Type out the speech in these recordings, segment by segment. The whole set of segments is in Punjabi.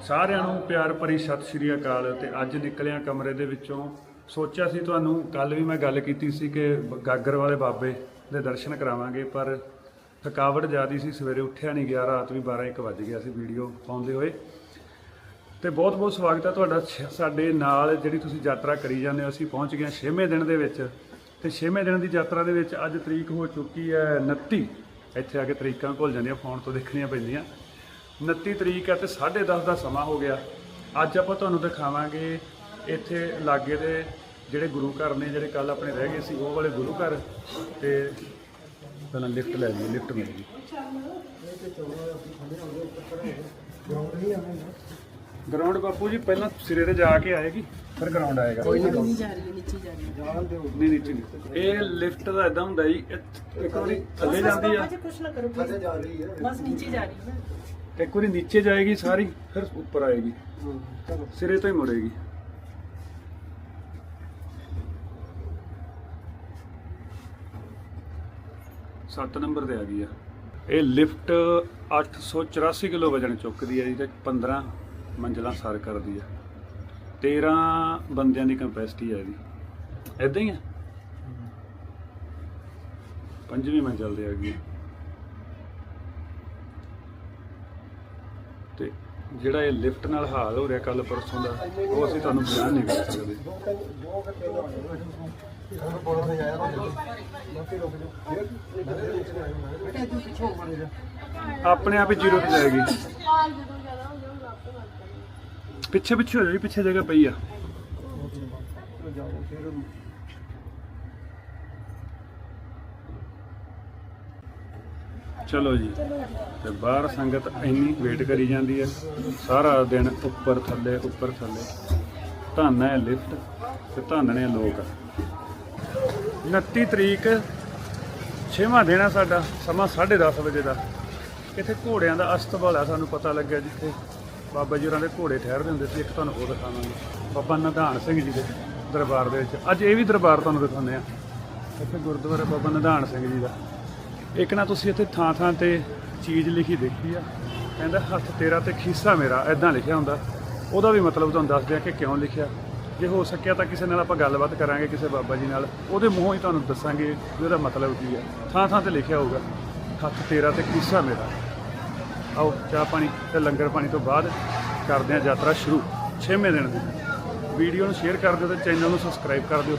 ਸਾਰਿਆਂ ਨੂੰ ਪਿਆਰ ਭਰੀ ਸਤਿ ਸ਼੍ਰੀ ਅਕਾਲ ਤੇ ਅੱਜ ਨਿਕਲਿਆ ਕਮਰੇ ਦੇ ਵਿੱਚੋਂ ਸੋਚਿਆ ਸੀ ਤੁਹਾਨੂੰ ਕੱਲ ਵੀ ਮੈਂ ਗੱਲ ਕੀਤੀ ਸੀ ਕਿ ਗਾਗਰ ਵਾਲੇ ਬਾਬੇ ਦੇ ਦਰਸ਼ਨ ਕਰਾਵਾਂਗੇ, ਪਰ ਥਕਾਵਟ ਜ਼ਿਆਦੀ ਸੀ, ਸਵੇਰੇ ਉੱਠਿਆ ਨਹੀਂ ਗਿਆ, ਰਾਤ ਵੀ 12 1 ਵੱਜ ਗਿਆ ਸੀ ਵੀਡੀਓ ਪਾਉਂਦੇ ਹੋਏ। ਤੇ ਬਹੁਤ ਬਹੁਤ ਸਵਾਗਤ ਹੈ ਤੁਹਾਡਾ ਛ- ਸਾਡੇ ਨਾਲ ਜਿਹੜੀ ਤੁਸੀਂ ਯਾਤਰਾ ਕਰੀ ਜਾਂਦੇ ਹੋ, ਅਸੀਂ ਪਹੁੰਚ ਗਏ ਹਾਂ 6ਵੇਂ ਦਿਨ ਦੇ ਵਿੱਚ। ਤੇ 6ਵੇਂ ਦਿਨ ਦੀ ਯਾਤਰਾ ਦੇ ਵਿੱਚ ਅੱਜ ਤਰੀਕ ਹੋ ਚੁੱਕੀ ਹੈ 29 ਇੱਥੇ ਆ ਕੇ ਤਰੀਕਾਂ ਭੁੱਲ ਜਾਂਦੀਆਂ, ਫੋਨ ਤੋਂ ਦੇਖਣੀਆਂ ਪੈਂਦੀਆਂ। 29 ਤਰੀਕ ਹੈ ਤੇ 10:30 ਦਾ ਸਮਾਂ ਹੋ ਗਿਆ। ਅੱਜ ਆਪਾਂ ਤੁਹਾਨੂੰ ਦਿਖਾਵਾਂਗੇ ਇੱਥੇ ਲਾਗੇ ਦੇ ਜਿਹੜੇ ਗੁਰੂ ਘਰ ਨੇ ਜਿਹੜੇ ਕੱਲ ਆਪਣੇ ਰਹਿ ਗਏ ਸੀ ਉਹ ਵਾਲੇ ਗੁਰੂ ਘਰ। ਤੇ ਪਹਿਲਾਂ ਲਿਫਟ ਲੈ ਲਈ ਲਿਫਟ ਮਿਲ ਗਈ। ਗਰਾਊਂਡ ਬਾਪੂ ਜੀ ਪਹਿਲਾਂ ਸਿਰੇ ਤੇ ਜਾ ਕੇ ਆਏਗੀ ਫਿਰ ਗਰਾਊਂਡ ਆਏਗਾ। ਨਹੀਂ ਜਾ ਰਹੀ ਨੀਚੇ ਜਾ ਰਹੀ ਹੈ। ਨਹੀਂ ਨੀਚੇ ਨਹੀਂ। ਇਹ ਲਿਫਟ ਦਾ ਇਦਾਂ ਹੁੰਦਾ ਜੀ ਇੱਕ ਵਾਰੀ ਥੱਲੇ ਜਾਂਦੀ ਆ। ਅਜੇ ਕੁਛ ਨਾ ਕਰੋ please। ਜਾ ਰਹੀ ਹੈ ਬਸ ਨੀਚੇ ਜਾ ਰਹੀ ਹੈ। ਇੱਕ ਵਾਰੀ ਨੀਚੇ ਜਾਏਗੀ ਸਾਰੀ ਫਿਰ ਉੱਪਰ ਆਏਗੀ। ਚਲੋ। ਸਿਰੇ ਤੋਂ ਹੀ ਮੁੜੇਗੀ। ਸੱਤ ਨੰਬਰ ਤੇ ਆ ਗਈ ਆ। ਇਹ ਲਿਫਟ 884 ਕਿਲੋ ਵਜਨ ਚੁੱਕਦੀ ਹੈ ਜੀ ਤੇ 15 ਮੰਜ਼ਲਾਂ ਸਰ ਕਰਦੀ ਆ। 13 ਬੰਦਿਆਂ ਦੀ ਕੈਪੈਸਿਟੀ ਹੈ ਇਹਦੀ। ਇਦਾਂ ਹੀ ਆ? ਪੰਜਵੀਂ ਮੰਜ਼ਲ ਤੇ ਆ ਗਈ ਤੇ ਜਿਹੜਾ ਇਹ ਲਿਫਟ ਨਾਲ ਹਾਲ ਹੋ ਰਿਹਾ ਕੱਲ ਪਰਸੋਂ ਦਾ, ਉਹ ਅਸੀਂ ਤੁਹਾਨੂੰ ਬਿਆਨ ਨਹੀਂ ਕਰ ਸਕਦੇ। ਆਪਣੇ ਆਪ ਹੀ ਜ਼ੀਰੋ ਤੇ ਜਾਏਗੀ। ਪਿੱਛੇ ਪਿੱਛੇ ਹੋ ਜਾਈ ਪਿੱਛੇ ਜਗ੍ਹਾ ਪਈ ਆ ਜਾਓ ਫਿਰ ਉਹਨੂੰ ਚਲੋ ਜੀ। ਤੇ ਬਾਹਰ ਸੰਗਤ ਇੰਨੀ ਵੇਟ ਕਰੀ ਜਾਂਦੀ ਹੈ। ਸਾਰਾ ਦਿਨ ਉੱਪਰ ਥੱਲੇ ਉੱਪਰ ਥੱਲੇ। ਧੰਨ ਹੈ ਲਿਫਟ ਤੇ ਧੰਨ ਨੇ ਲੋਕ। 29 ਤਰੀਕ, ਛੇਵਾਂ ਦਿਨ ਆ ਸਾਡਾ, ਸਮਾਂ 10:30 ਵਜੇ ਦਾ। ਇੱਥੇ ਘੋੜਿਆਂ ਦਾ ਅਸਤਬਲ ਆ ਸਾਨੂੰ ਪਤਾ ਲੱਗਿਆ ਜਿੱਥੇ ਬਾਬਾ ਜੀ ਹੋਰਾਂ ਦੇ ਘੋੜੇ ਠਹਿਰਦੇ ਹੁੰਦੇ ਸੀ। ਇੱਕ ਤੁਹਾਨੂੰ ਉਹ ਦਿਖਾਵਾਂਗੇ। ਬਾਬਾ ਨਿਧਾਨ ਸਿੰਘ ਜੀ ਦੇ ਦਰਬਾਰ ਦੇ ਵਿੱਚ। ਅੱਜ ਇਹ ਵੀ ਦਰਬਾਰ ਤੁਹਾਨੂੰ ਦਿਖਾਉਂਦੇ ਆ ਇੱਥੇ ਗੁਰਦੁਆਰਾ ਬਾਬਾ ਨਿਧਾਨ ਸਿੰਘ ਜੀ ਦਾ। ਇੱਕ ਨਾ ਤੁਸੀਂ ਇੱਥੇ ਥਾਂ ਥਾਂ ਤੇ ਚੀਜ਼ ਲਿਖੀ ਦੇਖੀ ਆ। ਕਹਿੰਦਾ ਹੱਥ ਤੇਰਾ ਤੇ ਖੀਸਾ ਮੇਰਾ ਐਦਾਂ ਲਿਖਿਆ ਹੁੰਦਾ। ਉਹਦਾ ਵੀ ਮਤਲਬ ਤੁਹਾਨੂੰ ਦੱਸਦੇ ਆ ਕਿ ਕਿਉਂ ਲਿਖਿਆ। ਜੇ ਹੋ ਸਕਿਆ ਤਾਂ ਕਿਸੇ ਨਾਲ ਆਪਾਂ ਗੱਲਬਾਤ ਕਰਾਂਗੇ, ਕਿਸੇ ਬਾਬਾ ਜੀ ਨਾਲ। ਉਹਦੇ ਮੂੰਹੋਂ ਹੀ ਤੁਹਾਨੂੰ ਦੱਸਾਂਗੇ ਵੀ ਉਹਦਾ ਮਤਲਬ ਕੀ ਹੈ ਥਾਂ ਥਾਂ ਤੇ ਲਿਖਿਆ ਹੋਊਗਾ, ਹੱਥ ਤੇਰਾ ਤੇ ਖੀਸਾ ਮੇਰਾ। ਆਓ, ਚਾਹ ਪਾਣੀ ਤੇ ਲੰਗਰ ਪਾਣੀ ਤੋਂ ਬਾਅਦ ਕਰਦੇ ਹਾਂ ਯਾਤਰਾ ਸ਼ੁਰੂ। 6ਵੇਂ ਦਿਨ ਦੀ ਵੀਡੀਓ ਨੂੰ ਸ਼ੇਅਰ ਕਰ ਦਿਓ ਤੇ ਚੈਨਲ ਨੂੰ ਸਬਸਕ੍ਰਾਈਬ ਕਰ ਦਿਓ।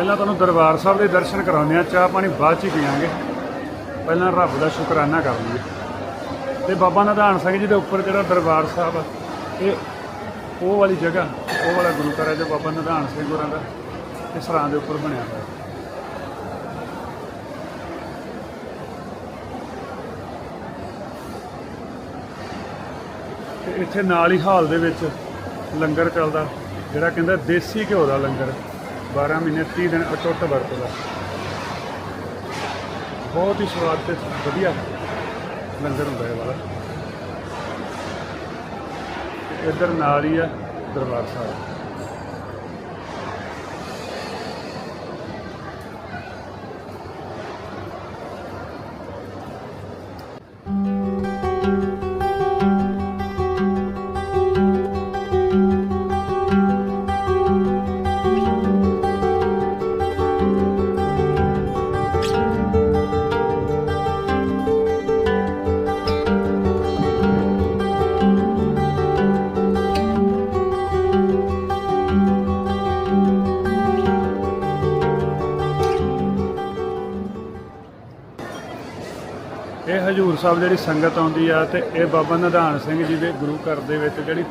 ਪਹਿਲਾਂ ਤੁਹਾਨੂੰ ਦਰਬਾਰ ਸਾਹਿਬ ਦੇ ਦਰਸ਼ਨ ਕਰਾਉਂਦੇ ਆ ਚਾਹ ਪਾਣੀ ਬਾਅਦ ਚ ਹੀ ਪੀਵਾਂਗੇ ਪਹਿਲਾਂ ਰੱਬ ਦਾ ਸ਼ੁਕਰਾਨਾ ਕਰ ਲਈਏ। ਤੇ ਬਾਬਾ ਨਿਧਾਨ ਸਿੰਘ ਜੀ ਦੇ ਉੱਪਰ ਜਿਹੜਾ ਦਰਬਾਰ ਸਾਹਿਬ ਆ, ਇਹ ਉਹ ਵਾਲੀ ਜਗ੍ਹਾ, ਉਹ ਵਾਲਾ ਗੁਰੂ ਘਰ ਹੈ ਜੋ ਬਾਬਾ ਨਿਧਾਨ ਸਿੰਘ ਹੋਰਾਂ ਦਾ ਇਸ ਸਰਾਂ ਦੇ ਉੱਪਰ ਬਣਿਆ ਹੋਇਆ। ਹੈ ਤੇ ਇੱਥੇ ਨਾਲ ਹੀ ਹਾਲ ਦੇ ਵਿੱਚ ਲੰਗਰ ਚੱਲਦਾ, ਜਿਹੜਾ ਕਹਿੰਦਾ ਦੇਸੀ ਘਿਓ ਦਾ ਲੰਗਰ। 12 ਮਹੀਨੇ 30 ਦਿਨ ਅਟੁੱਟ ਵਰਤਦਾ। ਬਹੁਤ ਹੀ ਸਵਾਦ ਤੇ ਵਧੀਆ ਲੰਗਰ ਹੁੰਦਾ ਹੈ ਵਾਲਾ। ਇੱਧਰ ਨਾਲ ਹੀ ਆ ਦਰਬਾਰ ਸਾਹਿਬ। ਸਾਹਿਬ ਜਿਹੜੀ ਸੰਗਤ ਆਉਂਦੀ ਆ ਤੇ ਇਹ ਬਾਬਾ ਨਿਧਾਨ ਸਿੰਘ ਜੀ ਦੇ ਗੁਰੂ ਘਰ ਦੇ ਵਿੱਚ ਜਿਹੜੀ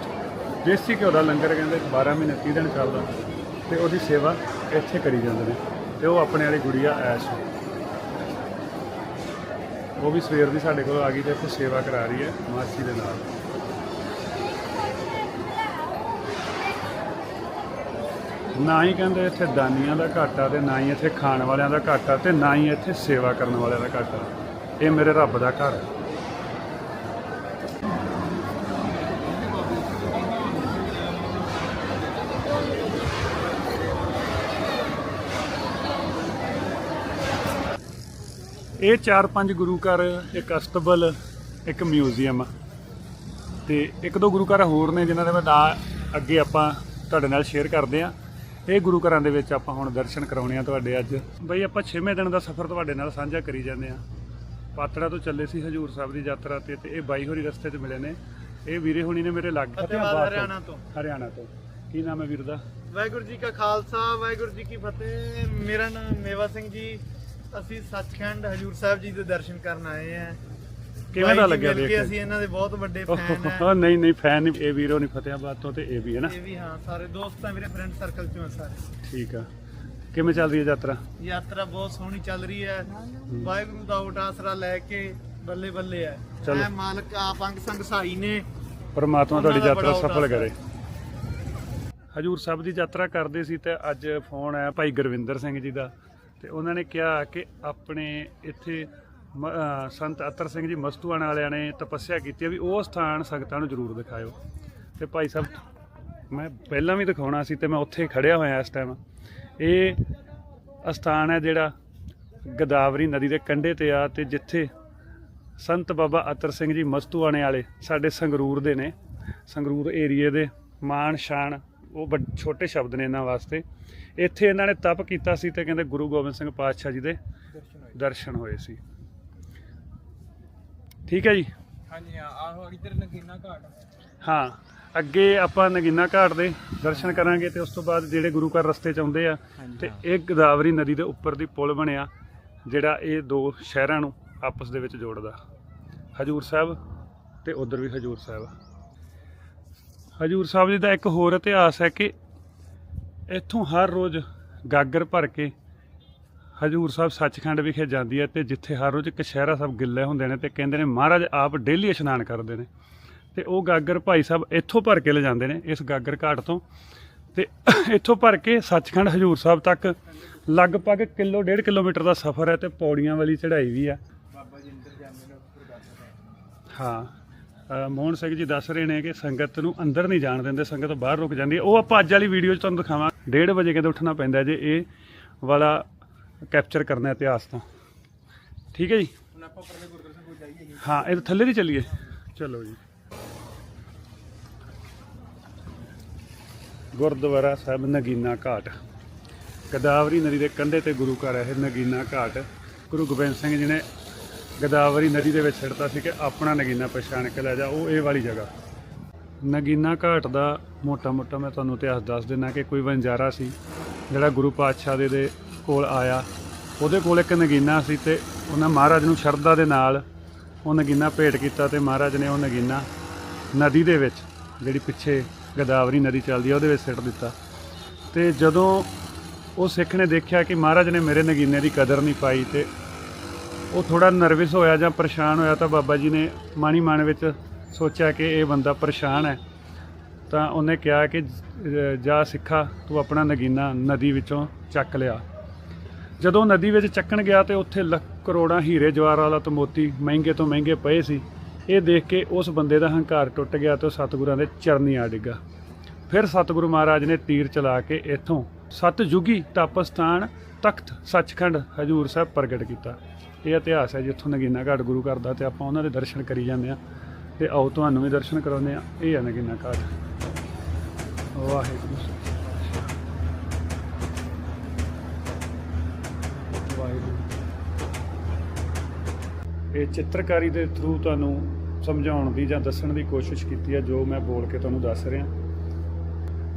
ਦੇਸੀ ਘਿਓ ਦਾ ਲੰਗਰ ਕਹਿੰਦੇ 12 ਮਹੀਨੇ 30 ਦਿਨ ਚੱਲਦਾ ਤੇ ਉਹਦੀ ਸੇਵਾ ਇੱਥੇ ਕਰੀ ਜਾਂਦੇ ਨੇ ਤੇ ਉਹ ਆਪਣੇ ਵਾਲੀ ਗੁੜੀਆ ਐਸ਼। ਉਹ ਵੀ ਸਵੇਰ ਦੀ ਸਾਡੇ ਕੋਲ ਆ ਗਈ ਤੇ ਇੱਥੇ ਸੇਵਾ ਕਰਾ ਰਹੀ ਹੈ ਮਾਸੀ ਦੇ ਨਾਲ। ਨਾ ਹੀ ਕਹਿੰਦੇ ਇੱਥੇ ਦਾਨੀਆਂ ਦਾ ਘਾਟਾ ਤੇ ਨਾ ਹੀ ਇੱਥੇ ਖਾਣ ਵਾਲਿਆਂ ਦਾ ਘਾਟਾ ਤੇ ਨਾ ਹੀ ਇੱਥੇ ਸੇਵਾ ਕਰਨ ਵਾਲਿਆਂ ਦਾ ਘਾਟਾ। ਇਹ ਮੇਰੇ ਰੱਬ ਦਾ ਘਰ ਹੈ। ਇਹ ਚਾਰ ਪੰਜ ਗੁਰੂ ਘਰ, ਇੱਕ ਅਸਤਬਲ, ਇੱਕ ਮਿਊਜ਼ੀਅਮ। ਤੇ ਇੱਕ ਦੋ ਗੁਰੂ ਘਰ ਹੋਰ ਨੇ ਜਿਨ੍ਹਾਂ ਦੇ ਮੈਂ ਨਾਂ ਅੱਗੇ ਆਪਾਂ ਤੁਹਾਡੇ ਨਾਲ ਸ਼ੇਅਰ ਕਰਦੇ ਆ ਇਹ ਗੁਰੂ ਘਰਾਂ ਦੇ ਵਿੱਚ ਆਪਾਂ ਹੁਣ ਦਰਸ਼ਨ ਕਰਾਉਣੇ ਆ ਤੁਹਾਡੇ ਅੱਜ। ਬਈ ਆਪਾਂ 6ਵੇਂ ਦਿਨ ਦਾ ਸਫ਼ਰ ਤੁਹਾਡੇ ਨਾਲ ਸਾਂਝਾ ਕਰੀ ਜਾਂਦੇ ਆ ਪਾਤੜਾ ਤੋਂ ਚੱਲੇ ਸੀ ਹਜੂਰ ਸਾਹਿਬ ਦੀ ਯਾਤਰਾ ਤੇ ਤੇ ਇਹ ਬਾਈ ਹੋਰੀ ਰਸਤੇ 'ਚ ਮਿਲੇ ਨੇ। ਇਹ ਵੀਰੇ ਹੋਣੀ ਨੇ ਮੇਰੇ ਲੱਗ। ਫਤਿਹਾਬਾਦ ਹਰਿਆਣਾ ਤੋਂ। ਹਰਿਆਣਾ ਤੋਂ। ਕੀ ਨਾਮ ਹੈ ਵੀਰ ਦਾ? ਵਾਹਿਗੁਰੂ ਜੀ ਕਾ ਖਾਲਸਾ ਵਾਹਿਗੁਰੂ ਜੀ ਕੀ ਫਤਿਹ। ਮੇਰਾ ਨਾਮ ਮੇਵਾ ਸਿੰਘ ਜੀ। ਅਸੀਂ ਸੱਚਖੰਡ ਹਜੂਰ ਸਾਹਿਬ ਜੀ ਦੇ ਦਰਸ਼ਨ ਕਰਨ ਆਏ ਆ। ਕਿਵੇਂ ਦਾ ਲੱਗਿਆ ਦੇਖ ਕੇ? ਅਸੀਂ ਇਹਨਾਂ ਦੇ ਬਹੁਤ ਵੱਡੇ ਫੈਨ ਆ। ਨਹੀਂ ਨਹੀਂ ਫੈਨ ਨਹੀਂ। ਇਹ ਵੀਰੋ ਨਹੀਂ ਫਤਿਆਬਾਦ ਤੋਂ ਤੇ ਇਹ ਵੀ ਹੈ ਨਾ। ਇਹ ਵੀ ਹਾਂ ਸਾਰੇ ਦੋਸਤ ਆ ਮੇਰੇ ਫਰੈਂਡ ਸਰਕਲ ਚੋਂ ਸਾਰੇ। ਠੀਕ ਆ। ਕਿਵੇਂ ਚੱਲ ਰਹੀ ਹੈ ਯਾਤਰਾ? ਯਾਤਰਾ ਬਹੁਤ ਸੋਹਣੀ ਚੱਲ ਰਹੀ ਹੈ। ਵਾਹਿਗੁਰੂ ਦਾ ਓਟ ਆਸਰਾ ਲੈ ਕੇ ਬੱਲੇ ਬੱਲੇ ਹੈ। ਚਲੋ। ਮਾਲਕ ਆਪ ਅੰਗ ਸੰਗ ਸਹਾਈ ਨੇ। ਪਰਮਾਤਮਾ ਤੁਹਾਡੀ ਉਹਨਾਂ ਦਾ ਯਾਤਰਾ ਬੜਾ ਸਫਲ ਉਦਾਸ ਕਰੇ ਹਜੂਰ ਸਾਹਿਬ ਦੀ ਯਾਤਰਾ ਕਰਦੇ ਸੀ ਤੇ ਅੱਜ ਫੋਨ ਆਇਆ ਭਾਈ ਗੁਰਵਿੰਦਰ ਸਿੰਘ ਜੀ ਦਾ। ਤੇ ਉਹਨਾਂ ਨੇ ਕਿਹਾ ਕਿ ਆਪਣੇ ਇੱਥੇ ਮ- ਅਹ ਸੰਤ ਅਤਰ ਸਿੰਘ ਜੀ ਮਸਤੂਆਣ ਵਾਲਿਆਂ ਨੇ ਤਪੱਸਿਆ ਕੀਤੀ ਹੈ ਵੀ ਉਹ ਸਥਾਨ ਸੰਗਤਾਂ ਨੂੰ ਜ਼ਰੂਰ ਦਿਖਾਇਓ। ਤੇ ਭਾਈ ਸਾਹਿਬ ਮੈਂ ਪਹਿਲਾਂ ਵੀ ਦਿਖਾਉਣਾ ਸੀ ਤੇ ਮੈਂ ਉੱਥੇ ਖੜਿਆ ਹੋਇਆ ਇਸ ਟਾਈਮ ਇਹ ਅਸਥਾਨ ਹੈ ਜਿਹੜਾ ਗਦਾਵਰੀ ਨਦੀ ਦੇ ਕੰਢੇ ਤੇ ਆ ਤੇ ਜਿੱਥੇ ਸੰਤ ਬਾਬਾ ਅਤਰ ਸਿੰਘ ਜੀ ਮਸਤੂਆਣੇ ਵਾਲੇ ਸਾਡੇ ਸੰਗਰੂਰ ਦੇ ਨੇ। ਸੰਗਰੂਰ ਏਰੀਏ ਦੇ ਮਾਣ ਸ਼ਾਨ ਉਹ ਛੋਟੇ ਸ਼ਬਦ ਨੇ ਇਹਨਾਂ ਵਾਸਤੇ। ਇੱਥੇ ਇਹਨਾਂ ਨੇ ਤਪ ਕੀਤਾ ਸੀ ਤੇ ਕਹਿੰਦੇ ਗੁਰੂ ਗੋਬਿੰਦ ਸਿੰਘ ਪਾਤਸ਼ਾਹ ਜੀ ਦੇ ਦਰਸ਼ਨ ਹੋਏ ਸੀ। ਠੀਕ ਹੈ ਜੀ? ਹਾਂਜੀ ਆਹੋ ਇੱਧਰ ਨਗੀਨਾ ਘਾਟ। ਹਾਂ। ਅੱਗੇ ਆਪਾਂ ਨਗੀਨਾ ਘਾਟ ਦੇ ਦਰਸ਼ਨ ਕਰਾਂਗੇ ਤੇ ਉਸ ਤੋਂ ਬਾਅਦ ਜਿਹੜੇ ਗੁਰੂ ਘਰ ਰਸਤੇ ਚ ਆਉਂਦੇ ਆ ਤੇ ਇਹ ਗੋਦਾਵਰੀ ਨਦੀ ਦੇ ਉੱਪਰ ਦੀ ਪੁਲ ਬਣਿਆ ਜਿਹੜਾ ਇਹ ਦੋ ਸ਼ਹਿਰਾਂ ਨੂੰ ਆਪਸ ਦੇ ਵਿੱਚ ਜੋੜਦਾ। ਹਜੂਰ ਸਾਹਿਬ ਤੇ ਉਧਰ ਵੀ ਹਜੂਰ ਸਾਹਿਬ। ਹਜੂਰ ਸਾਹਿਬ ਜੀ ਦਾ ਇੱਕ ਹੋਰ ਇਤਿਹਾਸ ਹੈ ਕਿ ਇੱਥੋਂ ਹਰ ਰੋਜ਼ ਗਾਗਰ ਭਰ ਕੇ ਹਜੂਰ ਸਾਹਿਬ ਸੱਚਖੰਡ ਵਿਖੇ ਜਾਂਦੀ ਹੈ ਤੇ ਜਿੱਥੇ ਹਰ ਰੋਜ਼ ਕਸ਼ਹਿਰਾ ਸਾਹਿਬ ਗਿੱਲੇ ਹੁੰਦੇ ਨੇ ਤੇ ਕਹਿੰਦੇ ਨੇ ਮਹਾਰਾਜ ਆਪ ਡੇਲੀ ਇਸ਼ਨਾਨ ਕਰਦੇ ਨੇ। ਤੇ ਉਹ ਗਾਗਰ ਭਾਈ ਸਾਹਿਬ ਇੱਥੋਂ ਭਰ ਕੇ ਲਿਜਾਂਦੇ ਨੇ ਇਸ ਗਾਗਰ ਘਾਟ ਤੋਂ। ਤੇ ਇੱਥੋਂ ਭਰ ਕੇ ਸੱਚਖੰਡ ਹਜੂਰ ਸਾਹਿਬ ਤੱਕ ਲਗਭਗ ਕਿਲੋ ਡੇਢ ਕਿਲੋਮੀਟਰ ਦਾ ਸਫ਼ਰ ਹੈ ਤੇ ਪੌੜੀਆਂ ਵਾਲੀ ਚੜ੍ਹਾਈ ਵੀ ਆ। ਬਾਬਾ ਜੀ ਅੰਦਰ ਜਾਂਦੇ ਨੇ ਉੱਪਰ ਕਰਦੇ ਹਾਂ ਮੋਹਨ ਸਿੰਘ ਜੀ ਦੱਸ ਰਹੇ ਨੇ ਕਿ ਸੰਗਤ ਨੂੰ ਅੰਦਰ ਨਹੀਂ ਜਾਣ ਦਿੰਦੇ ਸੰਗਤ ਬਾਹਰ ਰੁਕ ਜਾਂਦੀ ਹੈ। ਉਹ ਆਪਾਂ ਅੱਜ ਵਾਲੀ ਵੀਡੀਓ 'ਚ ਤੁਹਾਨੂੰ ਦਿਖਾਵਾਂ 1:30 ਵਜੇ ਕਹਿੰਦੇ ਉੱਠਣਾ ਪੈਂਦਾ ਜੇ ਇਹ ਵਾਲਾ ਕੈਪਚਰ ਕਰਨਾ ਇਤਿਹਾਸ ਤੋਂ। ਠੀਕ ਹੈ ਜੀ? ਹੁਣ ਆਪਾਂ ਪਰਲੇ ਗੁਰਦੁਆਰੇ ਸਾਹਿਬ ਕੋਲ ਜਾਈਏ ਹਾਂ ਇਹ ਥੱਲੇ ਦੀ ਚੱਲੀਏ। ਚਲੋ ਜੀ। ਗੁਰਦੁਆਰਾ ਸਾਹਿਬ ਨਗੀਨਾ ਘਾਟ। ਗਦਾਵਰੀ ਨਦੀ ਦੇ ਕੰਢੇ ਤੇ ਗੁਰੂ ਘਰ ਹੈ ਇਹ ਨਗੀਨਾ ਘਾਟ। ਗੁਰੂ ਗੋਬਿੰਦ ਸਿੰਘ ਜੀ ਨੇ ਗਦਾਵਰੀ ਨਦੀ ਦੇ ਵਿੱਚ ਛੱਡਤਾ ਸੀ ਕਿ ਆਪਣਾ ਨਗੀਨਾ ਪਛਾਣ ਕੇ ਲੈ ਜਾ, ਉਹ ਇਹ ਵਾਲੀ ਜਗ੍ਹਾ। ਨਗੀਨਾ ਘਾਟ ਦਾ ਮੋਟਾ ਮੋਟਾ ਮੈਂ ਤੁਹਾਨੂੰ ਇਤਿਹਾਸ ਦੱਸ ਦਿੰਦਾ ਕਿ ਕੋਈ ਵਣਜਾਰਾ ਸੀ, ਜਿਹੜਾ ਗੁਰੂ ਪਾਤਸ਼ਾਹ ਦੇ ਦੇ ਕੋਲ ਆਇਆ। ਉਹਦੇ ਕੋਲ ਇੱਕ ਨਗੀਨਾ ਸੀ ਤੇ ਉਹਨਾਂ ਮਹਾਰਾਜ ਨੂੰ ਸ਼ਰਧਾ ਦੇ ਨਾਲ ਉਹ ਨਗੀਨਾ ਭੇਟ ਕੀਤਾ ਤੇ ਮਹਾਰਾਜ ਨੇ ਉਹ ਨਗੀਨਾ ਨਦੀ ਦੇ ਵਿੱਚ, ਜਿਹੜੀ ਪਿੱਛੇ ਗਦਾਵਰੀ ਨਦੀ ਚੱਲਦੀ ਆ, ਉਹਦੇ ਵਿੱਚ ਸਿੱਟ ਦਿੱਤਾ। ਤੇ ਜਦੋਂ ਉਹ ਸਿੱਖ ਨੇ ਦੇਖਿਆ ਕਿ ਮਹਾਰਾਜ ਨੇ ਮੇਰੇ ਨਗੀਨੇ ਦੀ ਕਦਰ ਨਹੀਂ ਪਾਈ ਤੇ ਉਹ ਥੋੜਾ ਨਰਵਸ ਹੋਇਆ ਜਾਂ ਪਰੇਸ਼ਾਨ ਹੋਇਆ ਤਾਂ ਬਾਬਾ ਜੀ ਨੇ ਮਾਣੀ ਮਨ ਵਿੱਚ ਸੋਚਿਆ ਕਿ ਇਹ ਬੰਦਾ ਪਰੇਸ਼ਾਨ ਹੈ। ਤਾਂ ਉਹਨੇ ਕਿਹਾ ਕਿ ਜਾ ਸਿੱਖਾ, ਤੂੰ ਆਪਣਾ ਨਗੀਨਾ ਨਦੀ ਵਿੱਚੋਂ ਚੱਕ ਲਿਆ। ਜਦੋਂ ਨਦੀ ਵਿੱਚ ਚੱਕਣ ਗਿਆ ਤੇ ਉੱਥੇ ਲੱਖ ਕਰੋੜਾਂ ਹੀਰੇ ਜਵਾਹਰਾਤ ਤੇ ਮੋਤੀ ਮਹਿੰਗੇ ਤੋਂ ਮਹਿੰਗੇ ਪਏ ਸੀ। ਇਹ ਦੇਖ ਕੇ ਉਸ ਬੰਦੇ ਦਾ ਹੰਕਾਰ ਟੁੱਟ ਗਿਆ ਤੇ ਉਹ ਸਤਿਗੁਰਾਂ ਦੇ ਚਰਨੀ ਆ ਡਿੱਗਾ। ਫਿਰ ਸਤਿਗੁਰੂ ਮਹਾਰਾਜ ਨੇ ਤੀਰ ਚਲਾ ਕੇ ਇੱਥੋਂ ਸਤਜੁਗੀ ਤਪ ਸਥਾਨ ਤਖਤ ਸੱਚਖੰਡ ਹਜੂਰ ਸਾਹਿਬ ਪ੍ਰਗਟ ਕੀਤਾ। ਇਹ ਇਤਿਹਾਸ ਹੈ ਜਿੱਥੋਂ ਨਗੀਨਾ ਘਾਟ ਗੁਰੂ ਘਰ ਦਾ ਤੇ ਆਪਾਂ ਉਹਨਾਂ ਦੇ ਦਰਸ਼ਨ ਕਰੀ ਜਾਂਦੇ ਆ ਤੇ ਆਓ ਤੁਹਾਨੂੰ ਵੀ ਦਰਸ਼ਨ ਕਰਾਉਂਦੇ ਆ ਇਹ ਹੈ ਨਗੀਨਾ ਘਾਟ ਵਾਹਿਗੁਰੂ ਵਾਹਿਗੁਰੂ। ਇਹ ਚਿੱਤਰਕਾਰੀ ਦੇ ਥਰੂ ਤੁਹਾਨੂੰ ਸਮਝਾਉਣ ਦੀ ਜਾਂ ਦੱਸਣ ਦੀ ਕੋਸ਼ਿਸ਼ ਕੀਤੀ ਹੈ, ਜੋ ਮੈਂ ਬੋਲ ਕੇ ਤੁਹਾਨੂੰ ਦੱਸ ਰਿਹਾ।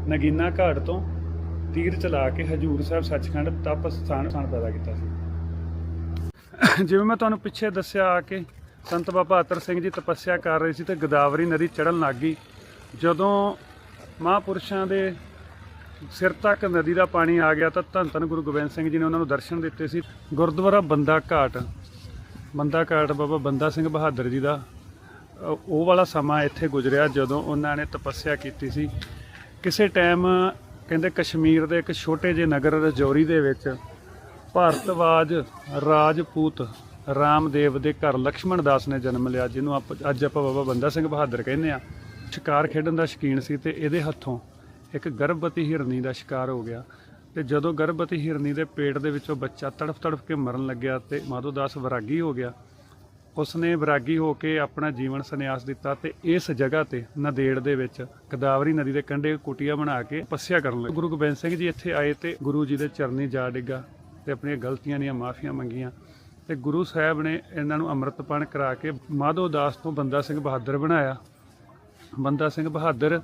ਨਗੀਨਾ ਘਾਟ ਤੋਂ ਤੀਰ ਚਲਾ ਕੇ ਹਜੂਰ ਸਾਹਿਬ ਸੱਚਖੰਡ ਤਪ ਸਥਾਨ ਸਥਾਨ ਪੈਦਾ ਕੀਤਾ ਸੀ। ਜਿਵੇਂ ਮੈਂ ਤੁਹਾਨੂੰ ਪਿੱਛੇ ਦੱਸਿਆ ਆ ਕੇ, ਸੰਤ ਬਾਬਾ ਅਤਰ ਸਿੰਘ ਜੀ ਤਪੱਸਿਆ ਕਰ ਰਹੇ ਸੀ ਤੇ ਗੋਦਾਵਰੀ ਨਦੀ ਚੜਨ ਲੱਗ ਗਈ। ਜਦੋਂ ਮਹਾਂਪੁਰਸ਼ਾਂ ਦੇ ਸਿਰ ਤੱਕ ਨਦੀ ਦਾ ਪਾਣੀ ਆ ਗਿਆ ਤਾਂ ਧੰਨ ਧੰਨ ਗੁਰੂ ਗੋਬਿੰਦ ਸਿੰਘ ਜੀ ਨੇ ਉਹਨਾਂ ਨੂੰ ਦਰਸ਼ਨ ਦਿੱਤੇ ਸੀ। ਗੁਰਦੁਆਰਾ ਬੰਦਾ ਘਾਟ ਬੰਦਾ ਘਾਟ ਬਾਬਾ ਬੰਦਾ ਸਿੰਘ ਬਹਾਦਰ ਜੀ ਦਾ। ਉਹ ਵਾਲਾ ਸਮਾਂ ਇੱਥੇ ਗੁਜ਼ਰਿਆ ਜਦੋਂ ਉਹਨਾਂ ਨੇ ਤਪੱਸਿਆ ਕੀਤੀ ਸੀ। ਕਿਸੇ ਟਾਈਮ ਕਹਿੰਦੇ ਕਸ਼ਮੀਰ ਦੇ ਇੱਕ ਛੋਟੇ ਜਿਹੇ ਨਗਰ ਰਜੌਰੀ ਦੇ ਵਿੱਚ ਭਾਰਤਵਾਜ ਰਾਜਪੂਤ ਰਾਮਦੇਵ ਦੇ ਘਰ ਲక్ష్మణ ਦਾਸ ਨੇ ਜਨਮ ਲਿਆ, ਜਿਹਨੂੰ ਆਪ ਅੱਜ ਆਪਾਂ ਬਾਬਾ ਬੰਦਾ ਸਿੰਘ ਬਹਾਦਰ ਕਹਿੰਦੇ ਆ। ਸ਼ਿਕਾਰ ਖੇਡਣ ਦਾ ਸ਼ਕੀਨ ਸੀ ਤੇ ਇਹਦੇ ਹੱਥੋਂ ਇੱਕ ਗਰਭਵਤੀ ਹਿਰਨੀ ਦਾ ਸ਼ਿਕਾਰ ਹੋ ਗਿਆ। ਤੇ ਜਦੋਂ ਗਰਭਵਤੀ ਹਿਰਨੀ ਦੇ ਪੇਟ ਦੇ ਵਿੱਚੋਂ ਬੱਚਾ ਤੜਫ ਤੜਫ ਕੇ ਮਰਨ ਲੱਗਿਆ ਤੇ ਮਾਧੋ ਦਾਸ ਵਿਰਾਗੀ ਹੋ ਗਿਆ। ਉਸਨੇ ਵਿਰਾਗੀ ਹੋ ਕੇ ਆਪਣਾ ਜੀਵਨ ਸੰਨਿਆਸ ਦਿੱਤਾ ਤੇ ਇਸ ਜਗ੍ਹਾ ਤੇ ਨਦੇੜ ਦੇ ਵਿੱਚ ਗਦਾਵਰੀ ਨਦੀ ਦੇ ਕੰਢੇ ਕੁਟੀਆ ਬਣਾ ਕੇ ਤਪੱਸਿਆ ਕਰਨ ਲੱਗੇ। ਗੁਰੂ ਗੋਬਿੰਦ ਸਿੰਘ ਜੀ ਇੱਥੇ ਆਏ ਤੇ ਗੁਰੂ ਜੀ ਦੇ ਚਰਨੀ ਜਾ ਡਿੱਗਾ ਤੇ ਆਪਣੀਆਂ ਗਲਤੀਆਂ ਦੀਆਂ ਮਾਫੀਆਂ ਮੰਗੀਆਂ ਤੇ ਗੁਰੂ ਸਾਹਿਬ ਨੇ ਇਹਨਾਂ ਨੂੰ ਅੰਮ੍ਰਿਤਪਾਨ ਕਰਾ ਕੇ ਮਾਧੋ ਦਾਸ ਤੋਂ ਬੰਦਾ ਸਿੰਘ ਬਹਾਦਰ ਬਣਾਇਆ। ਬੰਦਾ ਸਿੰਘ ਬਹਾਦਰ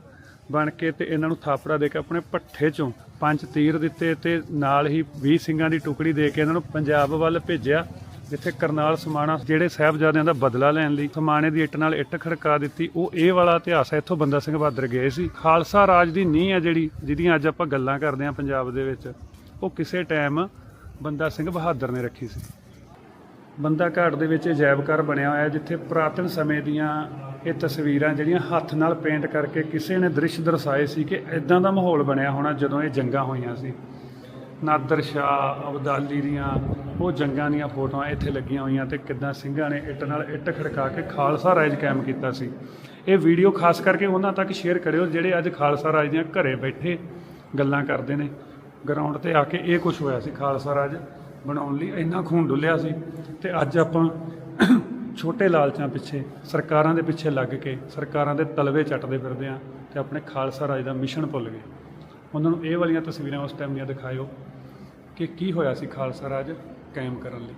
ਬਣ ਕੇ ਤੇ ਇਹਨਾਂ ਨੂੰ ਥਾਪੜਾ ਦੇ ਕੇ ਆਪਣੇ ਪੱਠੇ ਚੋਂ ਪੰਜ ਤੀਰ ਦਿੱਤੇ ਤੇ ਨਾਲ ਹੀ 20 ਸਿੰਘਾਂ ਦੀ ਟੁਕੜੀ ਦੇ ਕੇ ਇਹਨਾਂ ਨੂੰ ਪੰਜਾਬ ਵੱਲ ਭੇਜਿਆ। ਜਿੱਥੇ ਕਰਨਾਲ ਸਮਾਣਾ, ਜਿਹੜੇ ਸਾਹਿਬਜ਼ਾਦਿਆਂ ਦਾ ਬਦਲਾ ਲੈਣ ਲਈ ਸਮਾਣੇ ਦੀ ਇੱਟ ਨਾਲ ਇੱਟ ਖੜਕਾ ਦਿੱਤੀ, ਉਹ ਇਹ ਵਾਲਾ ਇਤਿਹਾਸ ਹੈ, ਇੱਥੋਂ ਬੰਦਾ ਸਿੰਘ ਬਹਾਦਰ ਗਏ ਸੀ। ਖਾਲਸਾ ਰਾਜ ਦੀ ਨੀਂਹ ਹੈ ਜਿਹੜੀ, ਜਿਹਦੀਆਂ ਅੱਜ ਆਪਾਂ ਗੱਲਾਂ ਕਰਦੇ ਹਾਂ ਪੰਜਾਬ ਦੇ ਵਿੱਚ, ਉਹ ਕਿਸੇ ਟਾਈਮ ਬੰਦਾ ਸਿੰਘ ਬਹਾਦਰ ਨੇ ਰੱਖੀ ਸੀ। ਬੰਦਾ ਘਾਟ ਦੇ ਵਿੱਚ ਅਜਾਇਬ ਘਰ ਬਣਿਆ ਹੋਇਆ ਜਿੱਥੇ ਪੁਰਾਤਨ ਸਮੇਂ ਦੀਆਂ ਇਹ ਤਸਵੀਰਾਂ ਜਿਹੜੀਆਂ ਹੱਥ ਨਾਲ ਪੇਂਟ ਕਰਕੇ ਕਿਸੇ ਨੇ ਦ੍ਰਿਸ਼ ਦਰਸਾਏ ਸੀ ਕਿ ਇਦਾਂ ਦਾ ਮਾਹੌਲ ਬਣਿਆ ਹੋਣਾ ਜਦੋਂ ਇਹ ਜੰਗਾਂ ਹੋਈਆਂ ਸੀ। ਨਾਦਰ ਸ਼ਾਹ, ਅਬਦਾਲੀ ਦੀਆਂ ਉਹ ਜੰਗਾਂ ਦੀਆਂ ਫੋਟੋਆਂ ਇੱਥੇ ਲੱਗੀਆਂ ਹੋਈਆਂ ਤੇ ਕਿੱਦਾਂ ਸਿੰਘਾਂ ਨੇ ਇੱਟ ਨਾਲ ਇੱਟ ਖੜਕਾ ਕੇ ਖਾਲਸਾ ਰਾਜ ਕਾਇਮ ਕੀਤਾ ਸੀ। ਇਹ ਵੀਡੀਓ ਖਾਸ ਕਰਕੇ ਉਹਨਾਂ ਤੱਕ ਸ਼ੇਅਰ ਕਰਿਓ ਜਿਹੜੇ ਅੱਜ ਖਾਲਸਾ ਰਾਜ ਦੀਆਂ ਘਰੇ ਬੈਠੇ ਗੱਲਾਂ ਕਰਦੇ ਨੇ। ਗਰਾਊਂਡ ਤੇ ਆ ਕੇ ਇਹ ਕੁਝ ਹੋਇਆ ਸੀ ਖਾਲਸਾ ਰਾਜ ਬਣਾਉਣ ਲਈ, ਇੰਨਾ ਖੂਨ ਡੁੱਲਿਆ ਸੀ ਤੇ ਅੱਜ ਆਪਾਂ ਛੋਟੇ ਲਾਲਚਾਂ ਪਿੱਛੇ, ਸਰਕਾਰਾਂ ਦੇ ਪਿੱਛੇ ਲੱਗ ਕੇ, ਸਰਕਾਰਾਂ ਦੇ ਤਲਵੇ ਚੱਟਦੇ ਫਿਰਦੇ ਆ ਤੇ ਆਪਣੇ ਖਾਲਸਾ ਰਾਜ ਦਾ ਮਿਸ਼ਨ ਭੁੱਲ ਗਏ। ਉਹਨਾਂ ਨੂੰ ਇਹ ਵਾਲੀਆਂ ਤਸਵੀਰਾਂ ਉਸ ਟਾਈਮ ਦੀਆਂ ਦਿਖਾਇਓ ਕਿ ਕੀ ਹੋਇਆ ਸੀ ਖਾਲਸਾ ਰਾਜ ਕਾਇਮ ਕਰਨ ਲਈ।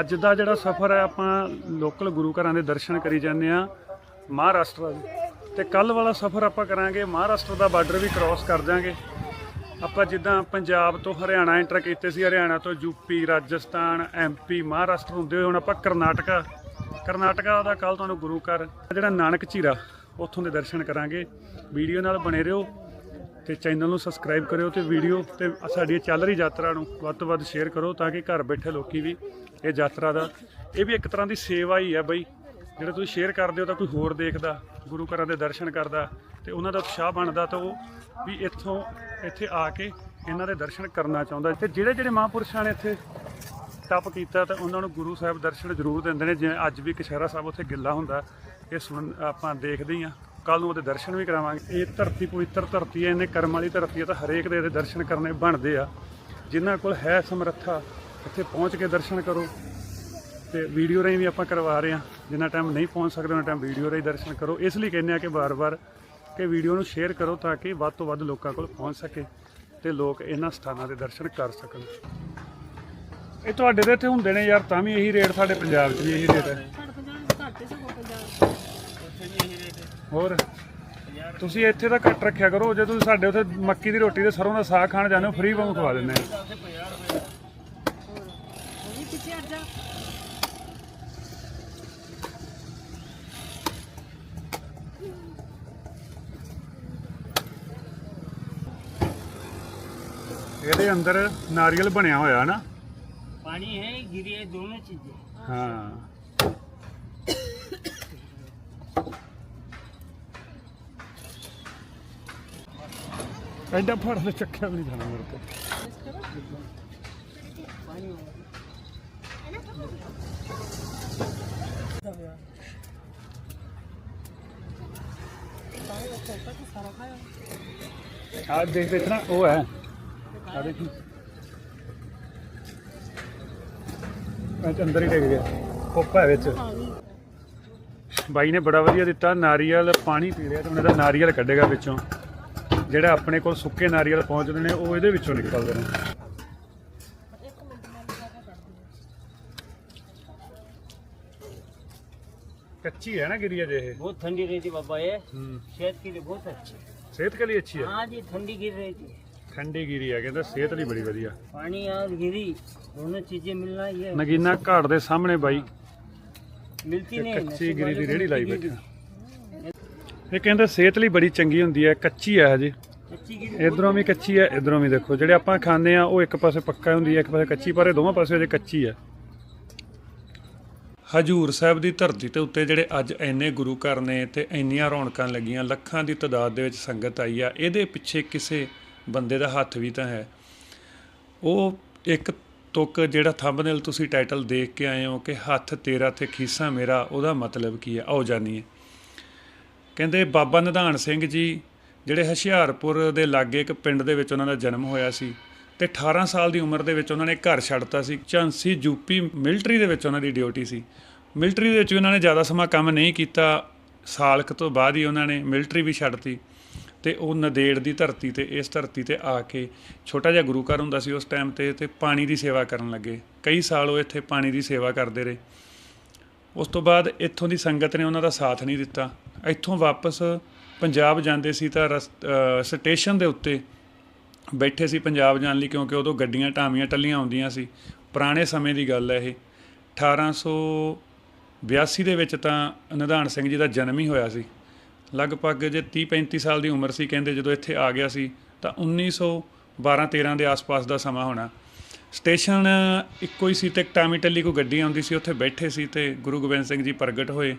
ਅੱਜ ਦਾ ਜਿਹੜਾ ਸਫ਼ਰ ਹੈ, ਆਪਾਂ ਲੋਕਲ ਗੁਰੂ ਘਰਾਂ ਦੇ ਦਰਸ਼ਨ ਕਰੀ ਜਾਂਦੇ ਆ ਮਹਾਰਾਸ਼ਟਰ ਦੇ ਤੇ ਕੱਲ ਵਾਲਾ ਸਫ਼ਰ ਆਪਾਂ ਕਰਾਂਗੇ, ਮਹਾਰਾਸ਼ਟਰ ਦਾ ਬਾਰਡਰ ਵੀ ਕ੍ਰਾਸ ਕਰ ਜਾਾਂਗੇ ਆਪਾਂ ਜਿੱਦਾਂ ਪੰਜਾਬ ਤੋਂ ਹਰਿਆਣਾ ਐਂਟਰ ਕੀਤੇ ਸੀ, ਹਰਿਆਣਾ ਤੋਂ ਯੂਪੀ ਰਾਜਸਥਾਨ ਐਮਪੀ ਮਹਾਰਾਸ਼ਟਰ ਹੁੰਦੇ ਹੋਏ ਹੁਣ ਆਪਾਂ ਕਰਨਾਟਕਾ। ਕਰਨਾਟਕਾ ਦਾ ਕੱਲ ਤੁਹਾਨੂੰ ਗੁਰੂ ਘਰ, ਜਿਹੜਾ ਨਾਨਕ ਝੀਰਾ ਉੱਥੋਂ ਦੇ ਦਰਸ਼ਨ ਕਰਾਂਗੇ। ਵੀਡੀਓ ਨਾਲ ਬਣੇ ਰਹੋ ਤੇ ਚੈਨਲ ਨੂੰ ਸਬਸਕ੍ਰਾਈਬ ਕਰਿਓ ਤੇ ਵੀਡੀਓ ਤੇ ਸਾਡੀ ਚੱਲ ਰਹੀ ਯਾਤਰਾ ਨੂੰ ਵੱਧ ਤੋਂ ਵੱਧ ਸ਼ੇਅਰ ਕਰੋ ਤਾਂ ਕਿ ਘਰ ਬੈਠੇ ਲੋਕੀ ਵੀ ਇਹ ਯਾਤਰਾ ਦਾ ਇਹ ਵੀ ਇੱਕ ਤਰ੍ਹਾਂ ਦੀ ਸੇਵਾ ਹੀ ਹੈ ਬਈ। ਜਿਹੜਾ ਤੁਸੀਂ ਸ਼ੇਅਰ ਕਰਦੇ ਹੋ ਤਾਂ ਕੋਈ ਹੋਰ ਦੇਖਦਾ, ਗੁਰੂ ਘਰਾਂ ਦੇ ਦਰਸ਼ਨ ਕਰਦਾ ਤੇ ਉਹਨਾਂ ਦਾ ਉਤਸ਼ਾਹ ਬਣਦਾ ਤਾਂ ਉਹ ਵੀ ਇੱਥੋਂ ਇੱਥੇ ਆ ਕੇ ਇਹਨਾਂ ਦੇ ਦਰਸ਼ਨ ਕਰਨਾ ਚਾਹੁੰਦਾ। ਤੇ ਜਿਹੜੇ ਜਿਹੜੇ ਮਹਾਂਪੁਰਸ਼ਾਂ ਨੇ ਇੱਥੇ ਤਪ ਕੀਤਾ ਤਾਂ ਉਹਨਾਂ ਨੂੰ ਗੁਰੂ ਸਾਹਿਬ ਦਰਸ਼ਨ ਜ਼ਰੂਰ ਦਿੰਦੇ ਨੇ। ਜਿਵੇਂ ਅੱਜ ਵੀ ਕਸ਼ਹਿਰਾ ਸਾਹਿਬ ਉੱਥੇ ਗਿੱਲਾ ਹੁੰਦਾ। ਇਹ ਸੁਣ ਆਪਾਂ ਦੇਖਦੇ ਹੀ। ਆ ਕੱਲ ਨੂੰ ਉਹਦੇ ਦਰਸ਼ਨ ਵੀ ਕਰਾਵਾਂਗੇ। ਇਹ ਧਰਤੀ ਪਵਿੱਤਰ ਧਰਤੀ ਹੈ, ਇਹਨੇ ਕਰਮ ਵਾਲੀ ਧਰਤੀ ਹੈ ਤਾਂ ਹਰੇਕ ਦੇ ਇਹਦੇ ਦਰਸ਼ਨ ਕਰਨੇ ਬਣਦੇ ਆ। ਜਿਨ੍ਹਾਂ ਕੋਲ ਹੈ ਸਮਰੱਥਾ, ਇੱਥੇ ਪਹੁੰਚ ਕੇ ਦਰਸ਼ਨ ਕਰੋ। ਤੇ ਵੀਡੀਓ ਰਾਹੀਂ ਵੀ ਆਪਾਂ ਕਰਵਾ ਰਹੇ ਹਾਂ। ਜਿੰਨਾ ਟਾਈਮ ਨਹੀਂ ਪਹੁੰਚ ਸਕਦੇ, ਉਹਨਾਂ ਟਾਈਮ ਵੀਡੀਓ ਰਾਹੀਂ ਦਰਸ਼ਨ ਕਰੋ। ਇਸ ਲਈ ਕਹਿੰਦੇ ਆ ਕਿ ਵਾਰ-ਵਾਰ ਕਿ ਵੀਡੀਓ ਨੂੰ ਸ਼ੇਅਰ ਕਰੋ ਤਾਂ ਕਿ ਵੱਧ ਤੋਂ ਵੱਧ ਲੋਕਾਂ ਕੋਲ ਪਹੁੰਚ ਸਕੇ ਤੇ ਲੋਕ ਇਹਨਾਂ ਸਥਾਨਾਂ ਦੇ ਦਰਸ਼ਨ ਕਰ ਸਕਣ। ਇਹ ਤੁਹਾਡੇ ਦੇ ਇੱਥੇ ਹੁੰਦੇ ਨੇ ਯਾਰ, ਤਾਂ ਵੀ ਇਹੀ ਰੇਟ ਸਾਡੇ ਪੰਜਾਬ 'ਚ ਵੀ ਇਹੀ ਰੇਟ ਹੈ ਸਾਡੇ ਪੰਜਾਬ ਘੱਟ ਸਗੋਂ ਪੰਜਾਬ ਹੋਰ? ਤੁਸੀਂ ਇੱਥੇ ਤਾਂ ਕੱਟ ਰੱਖਿਆ ਕਰੋ ਜੇ ਤੁਸੀਂ ਸਾਡੇ ਉੱਥੇ ਮੱਕੀ ਦੀ ਰੋਟੀ ਤੇ ਸਰੋਂ ਦਾ ਸਾਗ ਖਾਣ ਜਾਂਦੇ ਹੋ ਫ੍ਰੀ ਵਾਂਗ ਖਵਾ ਦਿੰਦੇ ਆ। ਇਹਦੇ ਅੰਦਰ ਨਾਰੀਅਲ ਬਣਿਆ ਹੋਇਆ ਨਾ? ਪਾਣੀ ਹੈ ਗਿਰੀ ਦੋਨੋਂ ਚੀਜ਼ਾਂ। ਹਾਂ। ਐਡਾ ਫੜ ਦੇ ਚੱਕਿਆ ਵੀ ਨਹੀਂ ਜਾਣਾ ਮੇਰੇ ਤੋਂ ਆ ਦੇਖ ਦੇਖਣਾ ਉਹ ਹੈ। ਆ ਦੇਖੀ। ਅੱਜ ਅੰਦਰ ਹੀ ਡਿੱਗ ਗਿਆ। ਕੋਪਾ ਵਿੱਚ। ਬਾਈ ਨੇ ਬੜਾ ਵਧੀਆ ਦਿੱਤਾ, ਨਾਰੀਅਲ ਪਾਣੀ ਪੀ ਰਿਹਾ ਤੇ ਉਹਨੇ ਦਾ ਨਾਰੀਅਲ ਕੱਢੇਗਾ ਵਿੱਚੋਂ। ਜਿਹੜਾ ਆਪਣੇ ਕੋਲ ਸੁੱਕੇ ਨਾਰੀਅਲ ਪਹੁੰਚਦੇ ਨੇ ਉਹ ਇਹਦੇ ਵਿੱਚੋਂ ਨਿਕਲਦੇ ਨੇ ਕੱਚੀ ਹੈ ਨਾ ਗਿਰੀਆ ਜੇ ਇਹ बहुत ठंडी रहती बाबा ये ਹੂੰ सेहत के लिए बहुत अच्छी ਸਿਹਤ ਕੇ ਲਈ ਅੱਛੀ ਹੈ हाँ जी ठंडी गिर रहती है ਠੰਡੀ ਗਿਰੀ ਹੈ ਕਹਿੰਦਾ ਸਿਹਤ ਲਈ ਬੜੀ ਵਧੀਆ पानी और गिरी दोनों चीजें मिलना ये ਨਗੀਨਾ ਘਾਟ ਦੇ ਸਾਹਮਣੇ ਬਾਈ मिलती ਤੇ नहीं ਕੱਚੀ नसीब ਗਿਰੀ वालों ਦੀ को ਰੇੜੀ ਲਾਈ मिलती ਬੈਠਾ ਇਹ ਕਹਿੰਦੇ ਸਿਹਤ ਲਈ ਬੜੀ ਚੰਗੀ ਹੁੰਦੀ ਹੈ ਕੱਚੀ ਹੈ ਹਜੇ ਇਧਰੋਂ ਵੀ ਕੱਚੀ ਹੈ ਇਧਰੋਂ ਵੀ ਦੇਖੋ। ਜਿਹੜੇ ਆਪਾਂ ਖਾਂਦੇ ਆ ਉਹ ਇੱਕ ਪਾਸੇ ਪੱਕਾ ਹੁੰਦੀ ਹੈ ਇੱਕ ਪਾਸੇ ਕੱਚੀ ਪਰ ਇਹ ਦੋਵਾਂ ਪਾਸੇ ਹਜੇ ਕੱਚੀ ਹੈ। ਹਜੂਰ ਸਾਹਿਬ ਦੀ ਧਰਤੀ ਤੇ ਉੱਤੇ ਜਿਹੜੇ ਅੱਜ ਐਨੇ ਗੁਰੂ ਘਰ ਨੇ ਤੇ ਐਨੀਆਂ ਰੌਣਕਾਂ ਲੱਗੀਆਂ ਲੱਖਾਂ ਦੀ ਤਦਾਦ ਦੇ ਵਿੱਚ ਸੰਗਤ ਆਈ ਆ ਇਹਦੇ ਪਿੱਛੇ ਕਿਸੇ ਬੰਦੇ ਦਾ ਹੱਥ ਵੀ ਤਾਂ ਹੈ। ਉਹ ਇੱਕ ਤੁਕ ਜਿਹੜਾ ਥੰਬਨੇਲ ਤੁਸੀਂ ਟਾਈਟਲ ਦੇਖ ਕੇ ਆਏ ਹੋ ਕਿ ਹੱਥ ਤੇਰਾ ਤੇ ਖੀਸਾ ਮੇਰਾ ਉਹਦਾ ਮਤਲਬ ਕੀ ਹੈ? ਆਓ ਜਾਣੀਏ। ਕਹਿੰਦੇ ਬਾਬਾ ਨਿਧਾਨ ਸਿੰਘ ਜੀ, ਜਿਹੜੇ ਹੁਸ਼ਿਆਰਪੁਰ ਦੇ ਲਾਗੇ ਇੱਕ ਪਿੰਡ ਦੇ ਵਿੱਚ ਉਹਨਾਂ ਦਾ ਜਨਮ ਹੋਇਆ ਸੀ ਤੇ 18 ਸਾਲ ਦੀ ਉਮਰ ਦੇ ਵਿੱਚ ਉਹਨਾਂ ਨੇ ਘਰ ਛੱਡਤਾ ਸੀ। ਝਾਂਸੀ ਯੂਪੀ ਮਿਲਟਰੀ ਦੇ ਵਿੱਚ ਉਹਨਾਂ ਦੀ ਡਿਊਟੀ ਸੀ। ਮਿਲਟਰੀ ਦੇ ਵਿੱਚ ਵੀ ਉਹਨਾਂ ਨੇ ਜ਼ਿਆਦਾ ਸਮਾਂ ਕੰਮ ਨਹੀਂ ਕੀਤਾ। ਸਾਲ ਕੁ ਤੋਂ ਬਾਅਦ ਹੀ ਉਹਨਾਂ ਨੇ ਮਿਲਟਰੀ ਵੀ ਛੱਡਤੀ ਤੇ ਉਹ ਨਦੇੜ ਦੀ ਧਰਤੀ ਤੇ, ਇਸ ਧਰਤੀ ਤੇ ਆ ਕੇ ਛੋਟਾ ਜਿਹਾ ਗੁਰੂ ਘਰ ਹੁੰਦਾ ਸੀ ਉਸ ਟਾਈਮ ਤੇ ਤੇ ਪਾਣੀ ਦੀ ਸੇਵਾ ਕਰਨ ਲੱਗੇ। ਕਈ ਸਾਲ ਉਹ ਇੱਥੇ ਪਾਣੀ ਦੀ ਸੇਵਾ ਕਰਦੇ ਰਹੇ। ਉਸ ਤੋਂ ਬਾਅਦ ਇੱਥੋਂ ਦੀ ਸੰਗਤ ਨੇ ਉਹਨਾਂ ਦਾ ਸਾਥ ਨਹੀਂ ਦਿੱਤਾ। ਇੱਥੋਂ ਵਾਪਸ ਪੰਜਾਬ ਜਾਂਦੇ ਸੀ ਤਾਂ ਰਸ- ਸਟੇਸ਼ਨ ਦੇ ਉੱਤੇ ਬੈਠੇ ਸੀ ਪੰਜਾਬ ਜਾਣ ਲਈ ਕਿਉਂਕਿ ਉਦੋਂ ਗੱਡੀਆਂ ਢਾਮੀਆਂ ਟੱਲੀਆਂ ਆਉਂਦੀਆਂ ਸੀ। ਪੁਰਾਣੇ ਸਮੇਂ ਦੀ ਗੱਲ ਹੈ ਇਹ। 1882 ਦੇ ਵਿੱਚ ਤਾਂ ਨਿਧਾਨ ਸਿੰਘ ਜੀ ਦਾ ਜਨਮ ਹੀ ਹੋਇਆ ਸੀ। ਲਗਭਗ ਜੇ 30 35 ਸਾਲ ਦੀ ਉਮਰ ਸੀ, ਕਹਿੰਦੇ ਜਦੋਂ ਇੱਥੇ ਆ ਗਿਆ ਸੀ ਤਾਂ 1912 13 ਦੇ ਆਸ-ਪਾਸ ਦਾ ਸਮਾਂ ਹੋਣਾ। ਸਟੇਸ਼ਨ ਇੱਕੋ ਹੀ ਸੀ ਤੇ ਇੱਕ ਟਾਮੀ ਟੱਲੀ ਕੋਈ ਗੱਡੀ ਆਉਂਦੀ ਸੀ, ਉੱਥੇ ਬੈਠੇ ਸੀ ਤੇ ਗੁਰੂ ਗੋਬਿੰਦ ਸਿੰਘ ਜੀ ਪ੍ਰਗਟ ਹੋਏ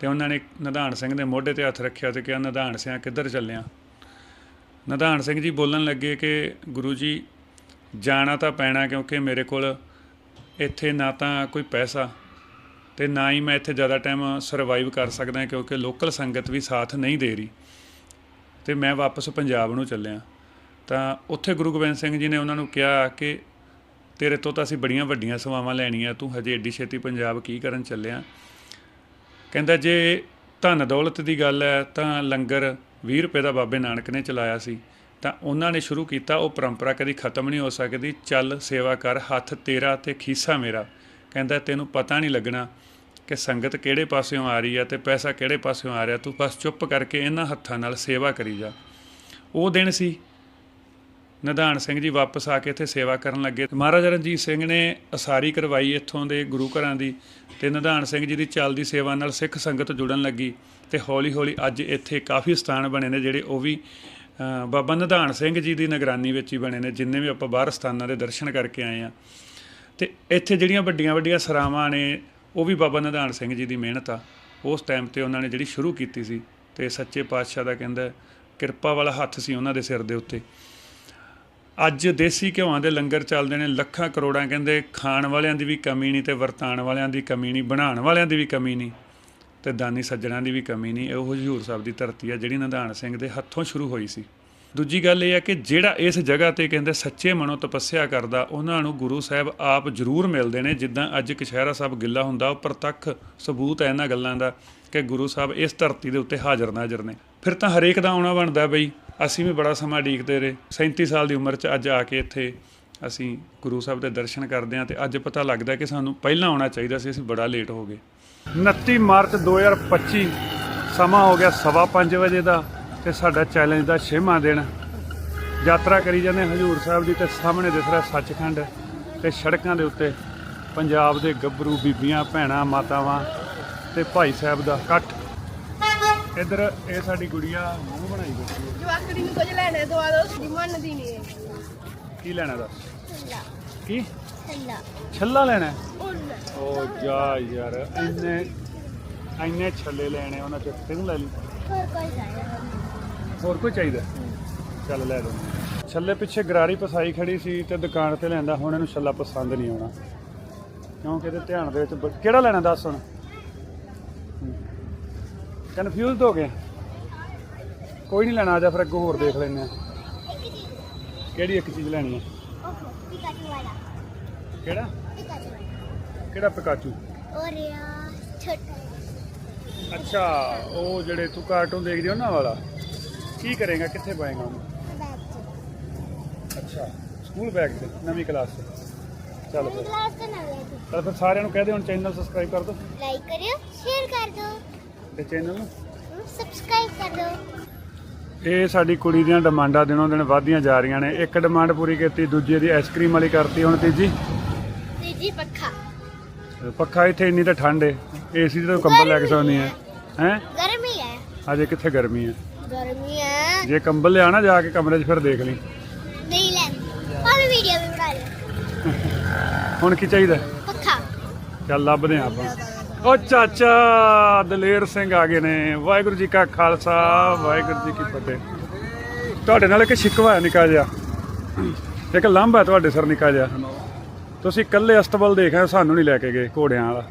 ਤੇ ਉਹਨਾਂ ਨੇ ਨਿਧਾਨ ਸਿੰਘ ਦੇ ਮੋਢੇ ਤੇ ਹੱਥ ਰੱਖਿਆ ਤੇ ਕਿਹਾ ਨਿਧਾਨ ਸਿਆਂ, ਕਿੱਧਰ ਚੱਲਿਆ ਨਿਧਾਨ ਸਿੰਘ ਜੀ ਬੋਲਣ ਲੱਗੇ ਕਿ ਗੁਰੂ ਜੀ, ਜਾਣਾ ਤਾਂ ਪੈਣਾ ਕਿਉਂਕਿ ਮੇਰੇ ਕੋਲ ਇੱਥੇ ਨਾ ਤਾਂ ਕੋਈ ਪੈਸਾ ਤੇ ਨਾ ਹੀ ਮੈਂ ਇੱਥੇ ਜ਼ਿਆਦਾ ਟਾਈਮ ਸਰਵਾਈਵ ਕਰ ਸਕਦਾ ਕਿਉਂਕਿ ਲੋਕਲ ਸੰਗਤ ਵੀ ਸਾਥ ਨਹੀਂ ਦੇ ਰਹੀ ਤੇ ਮੈਂ ਵਾਪਸ ਪੰਜਾਬ ਨੂੰ ਚੱਲਿਆ। ਤਾਂ ਉੱਥੇ ਗੁਰੂ ਗੋਬਿੰਦ ਸਿੰਘ ਜੀ ਨੇ ਉਹਨਾਂ ਨੂੰ ਕਿਹਾ ਕਿ ਤੇਰੇ ਤੋਂ ਤਾਂ ਅਸੀਂ ਬੜੀਆਂ ਵੱਡੀਆਂ ਸੇਵਾਵਾਂ ਲੈਣੀਆਂ, ਤੂੰ ਹਜੇ ਏਡੀ ਛੇਤੀ ਪੰਜਾਬ ਕੀ ਕਰਨ ਚੱਲਿਆ? ਕਹਿੰਦਾ, ਜੇ ਧਨ ਦੌਲਤ ਦੀ ਗੱਲ ਹੈ, ਤਾਂ ਲੰਗਰ 20 ਰੁਪਏ ਦਾ ਬਾਬੇ ਨਾਨਕ ਨੇ ਚਲਾਇਆ ਸੀ। ਤਾਂ ਉਹਨਾਂ ਨੇ ਸ਼ੁਰੂ ਕੀਤਾ, ਉਹ ਪਰੰਪਰਾ ਕਦੀ ਖਤਮ ਨਹੀਂ ਹੋ ਸਕਦੀ, ਚੱਲ ਸੇਵਾ ਕਰ, ਹੱਥ ਤੇਰਾ ਤੇ ਖੀਸਾ ਮੇਰਾ। ਕਹਿੰਦਾ, ਤੈਨੂੰ ਪਤਾ ਨਹੀਂ ਲੱਗਣਾ ਕਿ ਸੰਗਤ ਕਿਹੜੇ ਪਾਸਿਓਂ ਆ ਰਹੀ ਹੈ ਤੇ ਪੈਸਾ ਕਿਹੜੇ ਪਾਸਿਓਂ ਆ ਰਿਹਾ, ਤੂੰ ਬਸ ਚੁੱਪ ਕਰਕੇ ਇਹਨਾਂ ਹੱਥਾਂ ਨਾਲ ਸੇਵਾ ਕਰੀ ਜਾ। ਉਹ ਦਿਨ ਸੀ ਨਿਧਾਨ ਸਿੰਘ ਜੀ ਵਾਪਸ ਆ ਕੇ ਇੱਥੇ ਸੇਵਾ ਕਰਨ ਲੱਗੇ। ਮਹਾਰਾਜਾ ਰਣਜੀਤ ਸਿੰਘ ਨੇ ਅਸਾਰੀ ਕਰਵਾਈ ਇੱਥੋਂ ਦੇ ਗੁਰੂ ਘਰਾਂ ਦੀ ਤੇ ਨਿਧਾਨ ਸਿੰਘ ਜੀ ਦੀ ਚੱਲਦੀ ਸੇਵਾ ਨਾਲ ਸਿੱਖ ਸੰਗਤ ਜੁੜਨ ਲੱਗੀ ਤੇ ਹੌਲੀ-ਹੌਲੀ ਅੱਜ ਇੱਥੇ ਕਾਫੀ ਸਥਾਨ ਬਣੇ ਨੇ ਜਿਹੜੇ ਉਹ ਵੀ ਬਾਬਾ ਨਿਧਾਨ ਸਿੰਘ ਜੀ ਦੀ ਨਿਗਰਾਨੀ ਵਿੱਚ ਹੀ ਬਣੇ ਨੇ, ਜਿੰਨੇ ਵੀ ਆਪਾਂ ਬਾਹਰ ਸਥਾਨਾਂ ਦੇ ਦਰਸ਼ਨ ਕਰਕੇ ਆਏ ਆ ਤੇ ਇੱਥੇ ਜਿਹੜੀਆਂ ਵੱਡੀਆਂ ਵੱਡੀਆਂ ਸਰਾਵਾਂ ਨੇ, ਉਹ ਵੀ ਬਾਬਾ ਨਿਧਾਨ ਸਿੰਘ ਜੀ ਦੀ ਮਿਹਨਤ ਆ। ਉਸ ਟਾਈਮ ਤੇ ਉਹਨਾਂ ਨੇ ਜਿਹੜੀ ਸ਼ੁਰੂ ਕੀਤੀ ਸੀ ਤੇ ਸੱਚੇ ਪਾਤਸ਼ਾਹ ਦਾ ਕਹਿੰਦਾ ਕਿਰਪਾ ਵਾਲਾ ਹੱਥ ਸੀ ਉਹਨਾਂ ਦੇ ਸਿਰ ਦੇ ਉੱਤੇ। ਅੱਜ ਦੇਸੀ ਘਿਓਆਂ ਦੇ ਲੰਗਰ ਚੱਲਦੇ ਨੇ ਲੱਖਾਂ ਕਰੋੜਾਂ, ਕਹਿੰਦੇ ਖਾਣ ਵਾਲਿਆਂ ਦੀ ਵੀ ਕਮੀ ਨਹੀਂ ਤੇ ਵਰਤਾਣ ਵਾਲਿਆਂ ਦੀ ਕਮੀ ਨਹੀਂ, ਬਣਾਉਣ ਵਾਲਿਆਂ ਦੀ ਵੀ ਕਮੀ ਨਹੀਂ ਤੇ ਦਾਨੀ ਸੱਜਣਾ ਦੀ ਵੀ ਕਮੀ ਨਹੀਂ। ਉਹ ਹਜ਼ੂਰ ਸਾਹਿਬ ਦੀ ਧਰਤੀ ਆ ਜਿਹੜੀ ਨਿਧਾਨ ਸਿੰਘ ਦੇ ਹੱਥੋਂ ਸ਼ੁਰੂ ਹੋਈ ਸੀ। ਦੂਜੀ ਗੱਲ ਇਹ ਹੈ ਕਿ ਜਿਹੜਾ ਇਸ ਜਗ੍ਹਾ ਤੇ ਕਹਿੰਦੇ ਸੱਚੇ ਮਨੋਂ ਤਪੱਸਿਆ ਕਰਦਾ, ਉਹਨਾਂ ਨੂੰ ਗੁਰੂ ਸਾਹਿਬ ਆਪ ਜ਼ਰੂਰ ਮਿਲਦੇ ਨੇ। ਜਿੱਦਾਂ ਅੱਜ ਕਸ਼ਹਿਰਾ ਸਾਹਿਬ ਗਿੱਲਾ ਹੁੰਦਾ, ਉਹ ਪ੍ਰਤੱਖ ਸਬੂਤ ਹੈ ਇਹਨਾਂ ਗੱਲਾਂ ਦਾ ਕਿ ਗੁਰੂ ਸਾਹਿਬ ਇਸ ਧਰਤੀ ਦੇ ਉੱਤੇ ਹਾਜ਼ਰ ਨਾਜ਼ਰ ਨੇ। ਫਿਰ ਤਾਂ ਹਰੇਕ ਦਾ ਆਉਣਾ ਬਣਦਾ ਬਈ। ਅਸੀਂ ਵੀ ਬੜਾ ਸਮਾਂ ਡੀਕਦੇ ਰਹੇ। 37 ਸਾਲ ਦੀ ਉਮਰ 'ਚ ਅੱਜ ਆ ਕੇ ਇੱਥੇ ਅਸੀਂ ਗੁਰੂ ਸਾਹਿਬ ਦੇ ਦਰਸ਼ਨ ਕਰਦੇ ਹਾਂ ਤੇ ਅੱਜ ਪਤਾ ਲੱਗਦਾ ਕਿ ਸਾਨੂੰ ਪਹਿਲਾਂ ਆਉਣਾ ਚਾਹੀਦਾ ਸੀ, ਅਸੀਂ ਬੜਾ ਲੇਟ ਹੋ ਗਏ। 29 ਮਾਰਚ 2025 ਸਮਾਂ ਹੋ ਗਿਆ ਸਵਾ ਪੰਜ ਵਜੇ ਦਾ ਤੇ ਸਾਡਾ ਚੈਲੰਜ ਦਾ ਛੇਵਾਂ ਦਿਨ। ਯਾਤਰਾ ਕਰੀ ਜਾਂਦੇ ਹਜੂਰ ਸਾਹਿਬ ਦੀ ਤੇ ਸਾਹਮਣੇ ਦਿਸ ਰਿਹਾ ਸੱਚਖੰਡ ਤੇ ਸੜਕਾਂ ਦੇ ਉੱਤੇ ਪੰਜਾਬ ਦੇ ਗੱਭਰੂ ਬੀਬੀਆਂ, ਭੈਣਾਂ, ਮਾਤਾਵਾਂ ਤੇ ਭਾਈ ਸਾਹਿਬ ਦਾ ਇਕੱਠ। ਇੱਧਰ ਇਹ ਸਾਡੀ ਗੁੜੀਆ ਮੂੰਹ ਬਣਾਈ ਬੈਠੀ ਜਵਾਕੜੀ ਨੂੰ ਕੁਝ ਲੈਣਾ ਦਵਾ ਦੋ ਸੀ ਮੰਨਦੀ ਨਹੀਂ ਕੀ ਲੈਣਾ ਦੱਸ? ਕੀ? ਛੱਲਾ। ਲੈਣਾ ਓ ਜਾ ਯਾਰ ਇੰਨੇ ਇੰਨੇ ਛੱਲੇ ਲੈਣੇ ਉਹਨਾਂ ਚ ਤੈਨੂੰ ਲੈ ਲਈ। ਹੋਰ ਕੋਈ ਜਾਇਆ ਹੋਰ ਕੋਈ ਚਾਹੀਦਾ ਚੱਲ ਲੈ ਲਓ। ਛੱਲੇ ਪਿੱਛੇ ਗਰਾਰੀ ਪਸਾਈ ਖੜੀ ਸੀ ਤੇ ਦੁਕਾਨ ਤੇ ਲੈਂਦਾ ਹੁਣ ਇਹਨੂੰ ਛੱਲਾ ਪਸੰਦ ਨਹੀਂ ਆਉਣਾ। ਕਿਉਂਕਿ ਇਹਦੇ ਧਿਆਨ ਦੇ ਵਿੱਚ ਬ- ਕਿਹੜਾ ਲੈਣਾ ਦੱਸ ਹੁਣ? ਕਨਫਿਊਜ਼ਡ ਹੋ ਗਿਆ। ਕੋਈ ਨਹੀਂ ਲੈਣਾ ਆ ਜਾ ਫਿਰ ਅੱਗੋਂ ਹੋਰ ਦੇਖ ਲੈਂਦੇ ਆ। ਕਿਹੜੀ ਇੱਕ ਚੀਜ਼ ਲੈਣੀ ਹੈ ਕਿਹੜਾ? ਕਿਹੜਾ ਪਿਕਾਚੂ ਅੱਛਾ ਉਹ ਜਿਹੜੇ ਤੂੰ ਕਾਰਟੂਨ ਦੇਖਦੀ ਹੋ ਨਾ ਵਾਲਾ। ਕੀ ਕਰੇਗਾ ਕਿੱਥੇ ਪਾਏਗਾ ਉਹਨੂੰ? ਅੱਛਾ ਸਕੂਲ ਬੈਗ ਤੇ ਨਵੀਂ ਕਲਾਸ ਤੇ। ਚੱਲ ਚੱਲ ਫਿਰ ਸਾਰਿਆਂ ਨੂੰ ਕਹਿ ਦੇ ਹੁਣ ਚੈਨਲ ਸਬਸਕ੍ਰਾਈਬ ਕਰ ਦਿਓ ਲਾਈਕ ਕਰਿਓ ਸ਼ੇਅਰ ਕਰ ਦਿਓ ਤੇ ਚੈਨਲ ਨੂੰ? ਸਬਸਕ੍ਰਾਈਬ ਕਰ ਦਿਓ ਇਹ ਸਾਡੀ ਕੁੜੀ ਦੀਆਂ ਡਿਮਾਂਡਾਂ ਦਿਨੋਂ ਦਿਨ ਵਧਦੀਆਂ ਜਾ ਰਹੀਆਂ ਨੇ। ਇੱਕ ਡਿਮਾਂਡ ਪੂਰੀ ਕੀਤੀ ਦੂਜੀ ਦੀ ਆਈਸਕ੍ਰੀਮ ਵਾਲੀ ਕਰਤੀ। ਹੁਣ ਤੀਜੀ? ਤੀਜੀ ਪੱਖਾ। ਪੱਖਾ ਇੱਥੇ ਇੰਨੀ ਤਾਂ ਠੰਡ ਏ। ਏਸੀ ਤੇ ਤਾਂ ਕੰਬਲ ਲੈ ਕੇ ਸੌਂਦੀ ਹੈ ਹੈ? ਗਰਮੀ ਹੈ ਅਜੇ ਕਿੱਥੇ ਗਰਮੀ ਹੈ ਗਰਮੀ ਹੈ ਜੇ ਕੰਬਲ ਲਿਆਣਾ ਜਾ ਕੇ ਕਮਰੇ 'ਚ ਫਿਰ ਦੇਖ ਲਈ। ਨਹੀਂ ਲੈਂਦੀ ਆਹ ਵੀਡੀਓ ਵੀ ਬਣਾ ਲਈ ਹੁਣ ਕੀ ਚਾਹੀਦਾ? ਪੱਖਾ। ਚੱਲ ਲੱਭਦੇ ਆਪਾਂ। ਓ ਚਾਚਾ ਦਲੇਰ ਸਿੰਘ ਆ ਗਏ ਨੇ। ਵਾਹਿਗੁਰੂ ਜੀ ਕਾ ਖਾਲਸਾ ਵਾਹਿਗੁਰੂ ਜੀ ਕੀ ਫਤਿਹ। ਤੁਹਾਡੇ ਨਾਲ ਇੱਕ ਸ਼ਿਕਵਾ ਹੈ ਨਿਕਾ ਜਿਹਾ। ਇੱਕ ਹੈ ਤੁਹਾਡੇ ਸਰ ਨਿਕਾ ਜਿਹਾ। ਤੁਸੀਂ ਇਕੱਲੇ ਅਸਤਬਲ ਦੇਖ ਆਏ ਸਾਨੂੰ ਨਹੀਂ ਲੈ ਕੇ ਗਏ ਘੋੜਿਆਂ ਵਾਲਾ।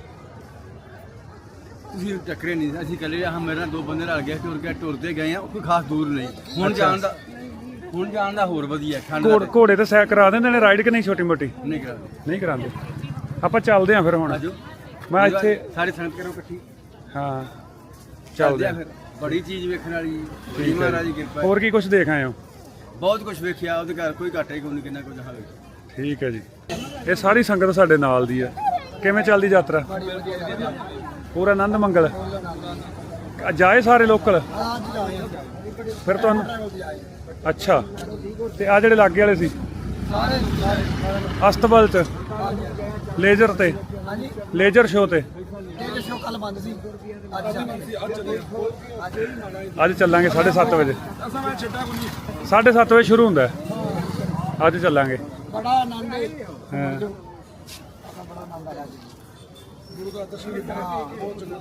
ਤੁਸੀਂ ਟੱਕਰੇ ਨਹੀਂ ਅਸੀਂ ਕੱਲੇ ਆ ਮੇਰੇ ਨਾਲ ਦੋ ਬੰਦੇ ਰਲ ਗਏ ਟੁਰ ਕੇ ਟੁਰਦੇ ਗਏ ਆ ਕੋਈ ਖਾਸ ਦੂਰ ਨਹੀਂ। ਹੁਣ ਜਾਣ ਦਾ ਹੁਣ ਜਾਣ ਦਾ ਹੋਰ ਵਧੀਆ ਠੰਡ ਘੋੜ ਘੋੜੇ ਤੇ ਸੈਰ ਕਰਾ ਦਿੰਦੇ ਨੇ ਰਾਈਡ ਕਿ ਨਹੀਂ ਛੋਟੀ ਮੋਟੀ? ਨਹੀਂ ਕਰਾਉਂਦੇ। ਆਪਾਂ ਚੱਲਦੇ ਆਂ ਫਿਰ ਹੁਣ। ਆਜੋ। ਮੈਂ ਇੱਥੇ ਸਾਰੇ ਸੰਗਤ ਕਰੋ ਇਕੱਠੀ ਹਾਂ ਚੱਲਦੇ ਆ ਫਿਰ। ਬੜੀ ਚੀਜ਼ ਵੇਖਣ ਵਾਲੀ ਹੈ ਮਹਾਰਾਜ ਦੀ ਜੀ। ਕਿਰਪਾ। ਹੋਰ ਕੀ ਕੁਝ ਦੇਖ ਆਏ ਹੋ? ਬਹੁਤ ਕੁਝ ਵੇਖਿਆ ਉਹਦੇ ਘਰ ਕੋਈ ਘਾਟਾ ਹੀ ਕੋਈ ਨਹੀਂ ਕਿੰਨਾ ਕੁਝ ਹਾਲ ਠੀਕ ਹੈ ਜੀ। ਇਹ ਸਾਰੀ ਸੰਗਤ ਸਾਡੇ ਨਾਲ ਦੀ ਹੈ। ਕਿਵੇਂ ਚੱਲਦੀ ਯਾਤਰਾ? ਪੂਰਾ ਆਨੰਦ ਮੰਗਲ ਆ ਜਾਏ ਸਾਰੇ ਲੋਕਲ? ਫਿਰ ਤੁਹਾਨੂੰ ਅੱਛਾ। ਤੇ ਆ ਜਿਹੜੇ ਲਾਗੇ ਵਾਲੇ ਸੀ? ਅਸਤਬਲ ਚ। ਲੇਜ਼ਰ ਤੇ। ਲੇਜ਼ਰ ਸ਼ੋ ਤੇ? ਅੱਜ ਚੱਲਾਂਗੇ 7:30 ਵਜੇ। 7:30 ਵਜੇ ਸ਼ੁਰੂ ਹੁੰਦਾ। ਅੱਜ ਚੱਲਾਂਗੇ। ਬੜਾ ਆਨੰਦ ਹੈ। ਹਾਂ। ਬੜਾ ਆਨੰਦ ਆਇਆ ਜੀ ਗੁਰੂ ਦਾ ਦਰਸ਼ਨ ਕੀਤਾ ਬਹੁਤ ਚੰਗਾ।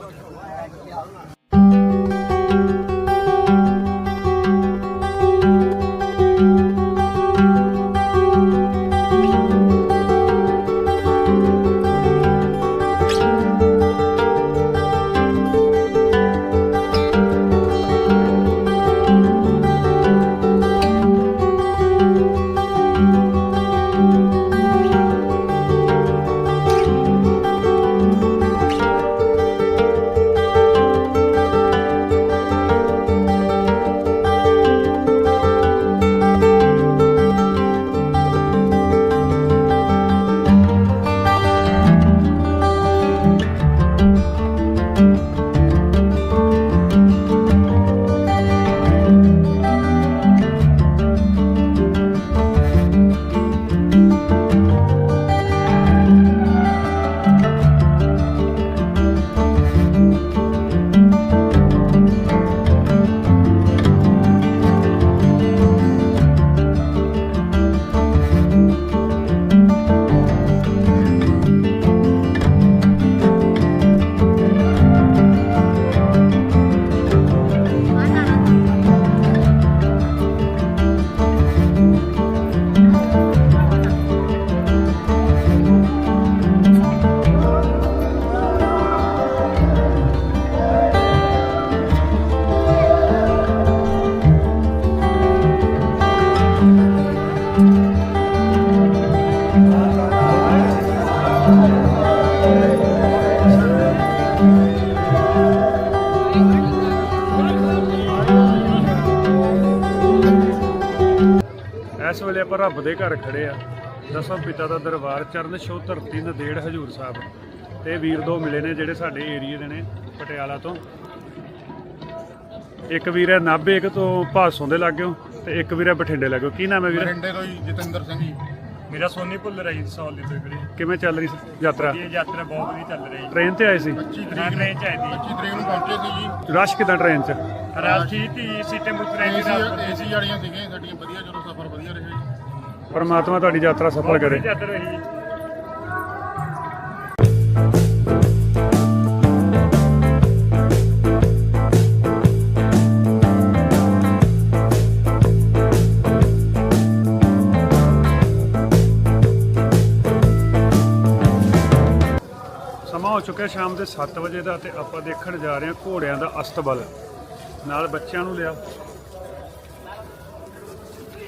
ਰੱਬ ਦੇ ਘਰ ਖੜੇ ਆ। ਦਸਮ ਪਿਤਾ ਦਾ ਦਰਬਾਰ ਚਰਨ ਛੋਹ ਧਰਤੀ ਨਦੇੜ ਹਜੂਰ ਸਾਹਿਬ। ਤੇ ਵੀਰ ਦੋ ਮਿਲੇ ਨੇ ਜਿਹੜੇ ਸਾਡੇ ਏਰੀਏ ਦੇ ਨੇ ਪਟਿਆਲਾ ਤੋਂ। ਇੱਕ ਵੀਰ ਹੈ ਨਾਭੇ ਇੱਕ ਤੋਂ ਭਾਸੋਂ ਦੇ ਲੱਗਿਓ ਤੇ ਇੱਕ ਵੀਰ ਹੈ ਬਠਿੰਡੇ ਲੱਗਿਓ। ਕੀ ਨਾਮ ਹੈ ਵੀਰ? ਬਠਿੰਡੇ ਤੋਂ ਜੀ ਜਤਿੰਦਰ ਸਿੰਘ ਜੀ। ਮੇਰਾ ਸੋਨੀ ਭੁੱਲ ਰਹੀ ਸੌਲ ਦੀ ਤੋਂ ਵੀਰੇ। ਕਿਵੇਂ ਚੱਲ ਰਹੀ ਯਾਤਰਾ? ਇਹ ਯਾਤਰਾ ਬਹੁਤ ਵਧੀਆ ਚੱਲ ਰਹੀ ਟ੍ਰੇਨ ਤੇ ਆਏ ਸੀ? 25 ਨਾ ਤਰੀਕ ਟ੍ਰੇਨ ਚ ਆਈ 25 ਤਰੀਕ ਨੂੰ ਪਹੁੰਚੇ ਸੀ ਜੀ। ਰਸ਼ ਕਿਦਾਂ ਟ੍ਰੇਨ 'ਚ? ਦੀ ਰਾਸ਼ਟਰੀ ਤੀ ਸੀਟੇ ਮੁੱਤ ਰਹੀ ਦੀ ਏਸੀ ਏਸੀ ਵਾਲੀਆਂ ਸੀਗੀਆਂ ਸਾਡੀਆਂ ਵਧੀਆ ਚਲੋ ਸਫ਼ਰ ਵਧੀਆ ਰਿਹਾ ਜੀ। ਪਰਮਾਤਮਾ ਤੁਹਾਡੀ ਯਾਤਰਾ ਸਫਲ ਕਰੇ। ਯਾਤਰਾ ਹੋ ਚੁੱਕਿਆ ਸ਼ਾਮ ਦੇ 7 ਵਜੇ ਦਾ ਤੇ ਆਪਾਂ ਦੇਖਣ ਜਾ ਰਹੇ ਹਾਂ ਘੋੜਿਆਂ ਦਾ ਅਸਤਬਲ। ਨਾਲ ਬੱਚਿਆਂ ਨੂੰ ਲਿਆ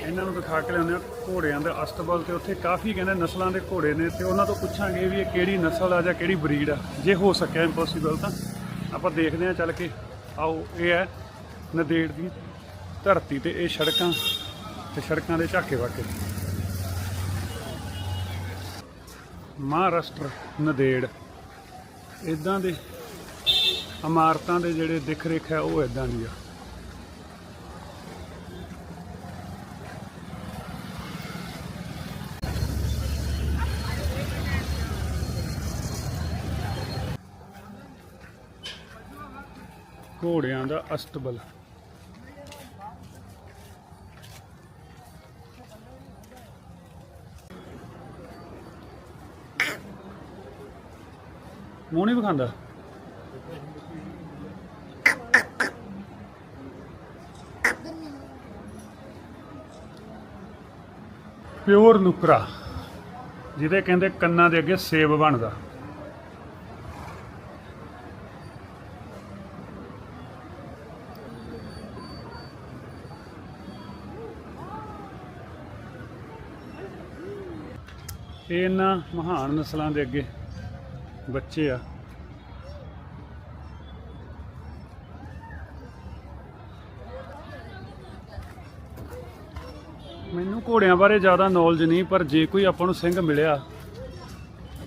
ਇਹਨਾਂ ਨੂੰ ਦਿਖਾ ਕੇ ਲਿਆਉਂਦੇ ਆ ਘੋੜਿਆਂ ਦਾ ਅਸਤਬਲ ਤੇ ਉੱਥੇ ਕਾਫੀ ਕਹਿੰਦੇ ਨਸਲਾਂ ਦੇ ਘੋੜੇ ਨੇ ਤੇ ਉਹਨਾਂ ਤੋਂ ਪੁੱਛਾਂਗੇ ਵੀ ਇਹ ਕਿਹੜੀ ਨਸਲ ਆ ਜਾਂ ਕਿਹੜੀ ਬਰੀਡ ਆ। ਜੇ ਹੋ ਸਕਿਆ ਇੰਪੋਸੀਬਲ ਤਾਂ ਆਪਾਂ ਦੇਖਦੇ ਹਾਂ ਚੱਲ ਕੇ। ਆਓ, ਇਹ ਹੈ ਨਦੇੜ ਦੀ ਧਰਤੀ ਤੇ ਇਹ ਸੜਕਾਂ ਤੇ ਸੜਕਾਂ ਦੇ ਝਾਕੇ ਵਾਕੇ। ਮਹਾਰਾਸ਼ਟਰ, ਨਦੇੜ। ਇਦਾਂ ਦੇ ਇਮਾਰਤਾਂ ਦੇ ਜਿਹੜੇ ਦਿਖ ਰੇਖ ਹੈ ਉਹ ਇਦਾਂ ਦੀ ਆ। ਘੋੜਿਆਂ ਦਾ ਅਸਤਬਲ। ਮੂੰਹ ਨਹੀਂ ਵਿਖਾਉਂਦਾ? ਪਿਓਰ ਨੁਕਰਾ, ਜਿਹਦੇ ਕਹਿੰਦੇ ਕੰਨਾਂ ਦੇ ਅੱਗੇ ਸੇਬ ਬਣਦਾ। ਇਹ ਇਹਨਾਂ ਮਹਾਨ ਨਸਲਾਂ ਦੇ ਅੱਗੇ ਬੱਚੇ ਆ। ਮੈਨੂੰ ਘੋੜਿਆਂ ਬਾਰੇ ਜ਼ਿਆਦਾ ਨੌਲੇਜ ਨਹੀਂ, ਪਰ ਜੇ ਕੋਈ ਆਪਾਂ ਨੂੰ ਸਿੰਘ ਮਿਲਿਆ,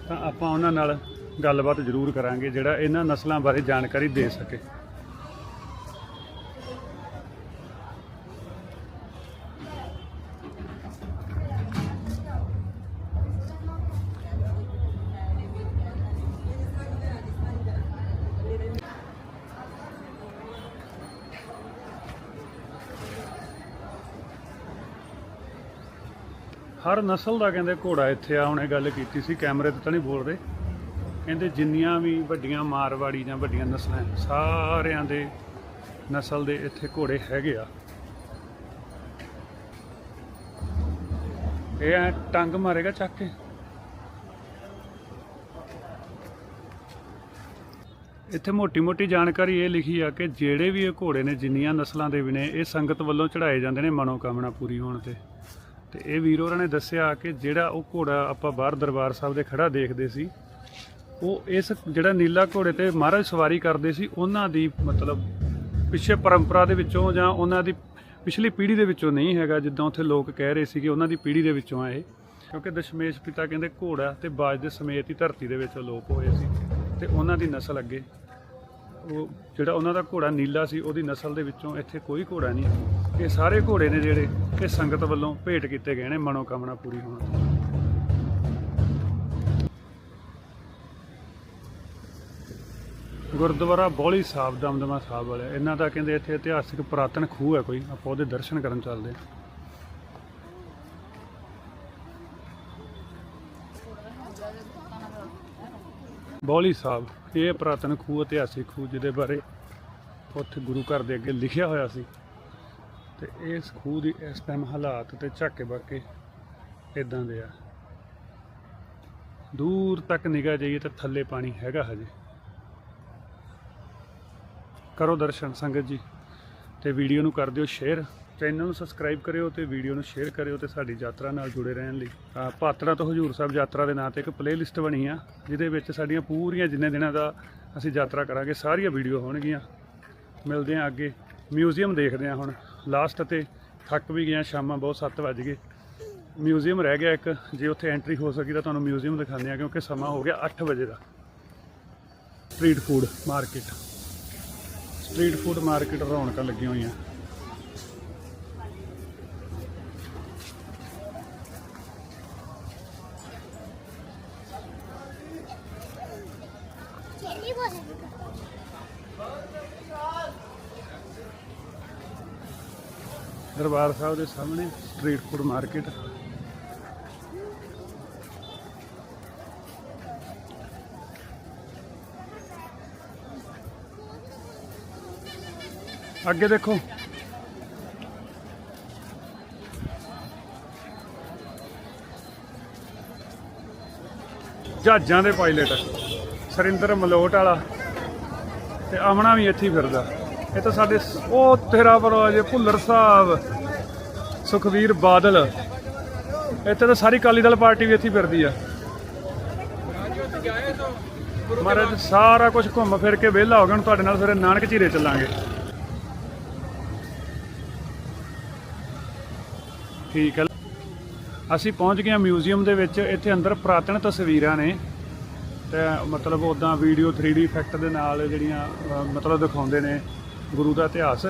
ਤਾਂ ਆਪਾਂ ਉਹਨਾਂ ਨਾਲ ਗੱਲਬਾਤ ਜ਼ਰੂਰ ਕਰਾਂਗੇ, ਜਿਹੜਾ ਇਹਨਾਂ ਨਸਲਾਂ ਬਾਰੇ ਜਾਣਕਾਰੀ ਦੇ ਸਕੇ। ਹਰ ਨਸਲ ਦਾ ਕਹਿੰਦੇ ਘੋੜਾ ਇੱਥੇ ਆ ਉਹਨੇ ਗੱਲ ਕੀਤੀ ਸੀ, ਕੈਮਰੇ ਤੇ ਤਾਂ ਨਹੀਂ ਬੋਲ ਰਹੇ ਕਹਿੰਦੇ ਜਿੰਨੀਆਂ ਵੀ ਵੱਡੀਆਂ ਮਾਰਵਾੜੀ ਜਾਂ ਵੱਡੀਆਂ ਨਸਲਾਂ ਸਾਰਿਆਂ ਦੇ ਨਸਲ ਦੇ ਇੱਥੇ ਘੋੜੇ ਹੈਗੇ ਆ। ਇਹ ਐਂ ਟੰਗ ਮਾਰੇਗਾ ਚੱਕ ਕੇ। ਇੱਥੇ ਮੋਟੀ-ਮੋਟੀ ਜਾਣਕਾਰੀ ਇਹ ਲਿਖੀ ਆ ਕਿ ਜਿਹੜੇ ਵੀ ਇਹ ਘੋੜੇ ਨੇ, ਜਿੰਨੀਆਂ ਨਸਲਾਂ ਦੇ ਵੀ ਨੇ, ਇਹ ਸੰਗਤ ਵੱਲੋਂ ਚੜਾਏ ਜਾਂਦੇ ਨੇ ਮਨੋਕਾਮਨਾ ਪੂਰੀ ਹੋਣ ਤੇ। ਤੇ ਇਹ ਵੀਰ ਹੋਰਾਂ ਨੇ ਦੱਸਿਆ ਕਿ ਜਿਹੜਾ ਉਹ ਘੋੜਾ ਆਪਾਂ ਬਾਹਰ ਦਰਬਾਰ ਸਾਹਿਬ ਦੇ ਖੜਾ ਦੇਖਦੇ ਸੀ, ਉਹ ਇਸ ਜਿਹੜਾ ਨੀਲਾ ਘੋੜੇ ਤੇ ਮਹਾਰਾਜ ਸਵਾਰੀ ਕਰਦੇ ਸੀ, ਉਹਨਾਂ ਦੀ ਮਤਲਬ ਪਿੱਛੇ ਪਰੰਪਰਾ ਦੇ ਵਿੱਚੋਂ ਜਾਂ ਉਹਨਾਂ ਦੀ ਪਿਛਲੀ ਪੀੜ੍ਹੀ ਦੇ ਵਿੱਚੋਂ ਨਹੀਂ ਹੈਗਾ, ਜਿੱਦਾਂ ਉੱਥੇ ਲੋਕ ਕਹਿ ਰਹੇ ਸੀ ਕਿ ਉਹਨਾਂ ਦੀ ਪੀੜ੍ਹੀ ਦੇ ਵਿੱਚੋਂ ਆ ਇਹ। ਕਿਉਂਕਿ ਦਸ਼ਮੇਸ਼ ਪਿਤਾ ਕਹਿੰਦੇ ਘੋੜਾ ਤੇ ਬਾਜ ਦੇ ਸਮੇਤ ਹੀ ਧਰਤੀ ਦੇ ਵਿੱਚ ਅਲੋਪ ਹੋਏ ਸੀ ਤੇ ਉਹਨਾਂ ਦੀ ਨਸਲ ਅੱਗੇ ਉਹ ਜਿਹੜਾ ਉਹਨਾਂ ਦਾ ਘੋੜਾ ਨੀਲਾ ਸੀ, ਉਹਦੀ ਨਸਲ ਦੇ ਵਿੱਚੋਂ ਇੱਥੇ ਕੋਈ ਘੋੜਾ ਨਹੀਂ ਇਹ ਸਾਰੇ ਘੋੜੇ ਨੇ ਜਿਹੜੇ ਇਹ ਸੰਗਤ ਵੱਲੋਂ ਭੇਟ ਕੀਤੇ ਗਏ ਨੇ, ਮਨੋਕਾਮਨਾ ਪੂਰੀ ਹੋਣ। ਤੇ ਗੁਰਦੁਆਰਾ ਬੋਲੀ ਸਾਹਿਬ, ਦਮਦਮਾ ਸਾਹਿਬ ਵਾਲੇ, ਇਹਨਾਂ ਦਾ ਕਹਿੰਦੇ ਇੱਥੇ ਇਤਿਹਾਸਿਕ ਪੁਰਾਤਨ ਖੂਹ ਹੈ ਕੋਈ, ਆਪਾਂ ਉਹਦੇ ਦਰਸ਼ਨ ਕਰਨ ਚੱਲਦੇ ਹਾਂ। ਬੌਲੀ ਸਾਹਿਬ, ਇਹ ਪੁਰਾਤਨ ਖੂਹ ਇਤਿਹਾਸਿਕ ਖੂਹ ਜਿਹਦੇ ਬਾਰੇ ਉੱਥੇ ਗੁਰੂ ਘਰ ਦੇ ਅੱਗੇ ਲਿਖਿਆ ਹੋਇਆ ਸੀ। ਤੇ ਇਸ ਖੂਹ ਦੀ ਇਸ ਟਾਈਮ ਹਾਲਾਤ ਤੇ ਝਾਕੇ ਬਾਕੇ ਇਦਾਂ ਦੇ ਆ। ਦੂਰ ਤੱਕ ਨਿਗਾਹ ਜਾਈਏ ਤਾਂ ਥੱਲੇ ਪਾਣੀ ਹੈਗਾ ਹਜੇ। ਕਰੋ ਦਰਸ਼ਨ ਸੰਗਤ ਜੀ, ਤੇ ਵੀਡੀਓ ਨੂੰ ਕਰ ਦਿਓ ਸ਼ੇਅਰ ਚੈਨਲ ਨੂੰ ਸਬਸਕ੍ਰਾਈਬ ਕਰਿਓ ਤੇ ਵੀਡੀਓ ਨੂੰ ਸ਼ੇਅਰ ਕਰਿਓ ਤੇ ਸਾਡੀ ਯਾਤਰਾ ਨਾਲ ਜੁੜੇ ਰਹਿਣ ਲਈ। ਪਾਤੜਾ ਤੋਂ ਹਜੂਰ ਸਾਹਿਬ ਯਾਤਰਾ ਦੇ ਨਾਂ ਤੇ ਇੱਕ ਪਲੇਲਿਸਟ ਬਣੀ ਆ, ਜਿਹਦੇ ਵਿੱਚ ਸਾਡੀਆਂ ਪੂਰੀਆਂ ਜਿੰਨੇ ਦਿਨਾਂ ਦਾ ਅਸੀਂ ਯਾਤਰਾ ਕਰਾਂਗੇ, ਸਾਰੀਆਂ ਵੀਡੀਓ ਹੋਣਗੀਆਂ। ਮਿਲਦੇ ਹਾਂ ਅੱਗੇ। ਮਿਊਜ਼ੀਅਮ ਦੇਖਦੇ ਹਾਂ ਹੁਣ। ਲਾਸਟ ਤੇ ਥੱਕ ਵੀ ਗਿਆ, ਸ਼ਾਮਾਂ ਬਹੁਤ 7 ਵੱਜ ਗਏ। ਮਿਊਜ਼ੀਅਮ ਰਹਿ ਗਿਆ ਇੱਕ। ਜੇ ਉੱਥੇ ਐਂਟਰੀ ਹੋ ਸਕੀ ਤਾਂ ਤੁਹਾਨੂੰ ਮਿਊਜ਼ੀਅਮ ਦਿਖਾਉਂਦੇ ਆ ਕਿਉਂਕਿ ਸਮਾਂ ਹੋ ਗਿਆ 8 ਵਜੇ ਦਾ। Street food market street food market ਰੌਣਕਾਂ ਲੱਗੀਆਂ ਹੋਈਆਂ। ਦਰਬਾਰ ਸਾਹਿਬ ਦੇ ਸਾਹਮਣੇ ਸਟਰੀਟ ਫੂਡ ਮਾਰਕੀਟ ਅੱਗੇ ਦੇਖੋ। ਜਹਾਜ਼ਾਂ ਦੇ ਪਾਇਲਟ ਸਰਿੰਦਰ ਮਲੋਟ ਵਾਲਾ ਤੇ ਆਮਣਾ ਵੀ ਇੱਥੇ ਫਿਰਦਾ। ਇਹ ਤਾਂ ਸਾਡੇ ਉਹ ਤੇਰਾ ਪਰਵਾ ਜੇ ਭੁੱਲਰ ਸਾਹਿਬ। ਸੁਖਵੀਰ ਬਾਦਲ। ਇੱਥੇ ਤਾਂ ਸਾਰੀ ਕਾਲੀ ਦਲ ਪਾਰਟੀ ਵੀ ਇੱਥੇ ਫਿਰਦੀ ਆ। ਮਹਾਰਾਜ, ਸਾਰਾ ਕੁਝ ਘੁੰਮ ਫਿਰ ਕੇ ਵਿਹਲਾ ਹੋ ਗਿਆ ਹੁਣ ਤੁਹਾਡੇ ਨਾਲ ਫਿਰ ਨਾਨਕ ਝੀਰੇ ਚੱਲਾਂਗੇ। ਠੀਕ ਹੈ। ਅਸੀਂ ਪਹੁੰਚ ਗਏ ਹਾਂ ਮਿਊਜ਼ੀਅਮ ਦੇ ਵਿੱਚ, ਇੱਥੇ ਅੰਦਰ ਪੁਰਾਤਨ ਤਸਵੀਰਾਂ ਨੇ। ਤੇ ਮਤਲਬ ਉਦਾਂ ਵੀਡੀਓ 3D ਇਫੈਕਟ ਦੇ ਨਾਲ ਜਿਹੜੀਆਂ ਮਤਲਬ ਦਿਖਾਉਂਦੇ ਨੇ ਗੁਰੂ ਦਾ ਇਤਿਹਾਸ।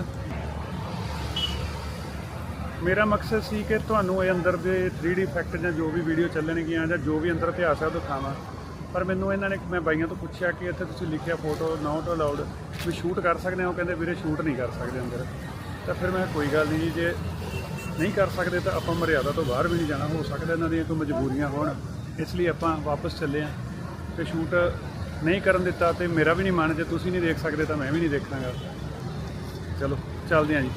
ਮੇਰਾ ਮਕਸਦ ਸੀ ਕਿ ਤੁਹਾਨੂੰ ਇਹ ਅੰਦਰ ਦੇ 3D ਇਫੈਕਟ ਜਾਂ ਜੋ ਵੀ ਵੀਡੀਓ ਚੱਲਣਗੀਆਂ ਜਾਂ ਜੋ ਵੀ ਅੰਦਰ ਇਤਿਹਾਸ ਹੈ ਉਹ ਦਿਖਾਵਾਂ। ਪਰ ਮੈਨੂੰ ਇਹਨਾਂ ਨੇ, ਮੈਂ ਬਾਈਆਂ ਤੋਂ ਪੁੱਛਿਆ ਕਿ ਇੱਥੇ ਤੁਸੀਂ ਲਿਖਿਆ ਫੋਟੋ ਨਾਟ ਅਲਾਉਡ ਵੀ ਸ਼ੂਟ ਕਰ ਸਕਦੇ ਹੋ। ਉਹ ਕਹਿੰਦੇ ਵੀਰੇ ਸ਼ੂਟ ਨਹੀਂ ਕਰ ਸਕਦੇ ਅੰਦਰ। ਤਾਂ ਫਿਰ ਮੈਂ ਕੋਈ ਗੱਲ ਨਹੀਂ ਜੀ, ਜੇ ਨਹੀਂ ਕਰ ਸਕਦੇ ਤਾਂ ਆਪਾਂ ਮਰਿਆਦਾ ਤੋਂ ਬਾਹਰ ਵੀ ਨਹੀਂ ਜਾਣਾ। ਹੋ ਸਕਦਾ ਇਹਨਾਂ ਦੀਆਂ ਕੋਈ ਮਜਬੂਰੀਆਂ ਹੋਣ। ਇਸ ਲਈ ਆਪਾਂ ਵਾਪਸ ਚੱਲੇ ਆਂ ਤੇ ਸ਼ੂਟ ਨਹੀਂ ਕਰਨ ਦਿੱਤਾ ਤੇ ਮੇਰਾ ਵੀ ਨਹੀਂ ਮਨ। ਜੇ ਤੁਸੀਂ ਨਹੀਂ ਦੇਖ ਸਕਦੇ ਤਾਂ ਮੈਂ ਵੀ ਨਹੀਂ ਦੇਖਾਂਗਾ। ਚਲੋ, ਚੱਲਦੇ ਆਂ ਜੀ।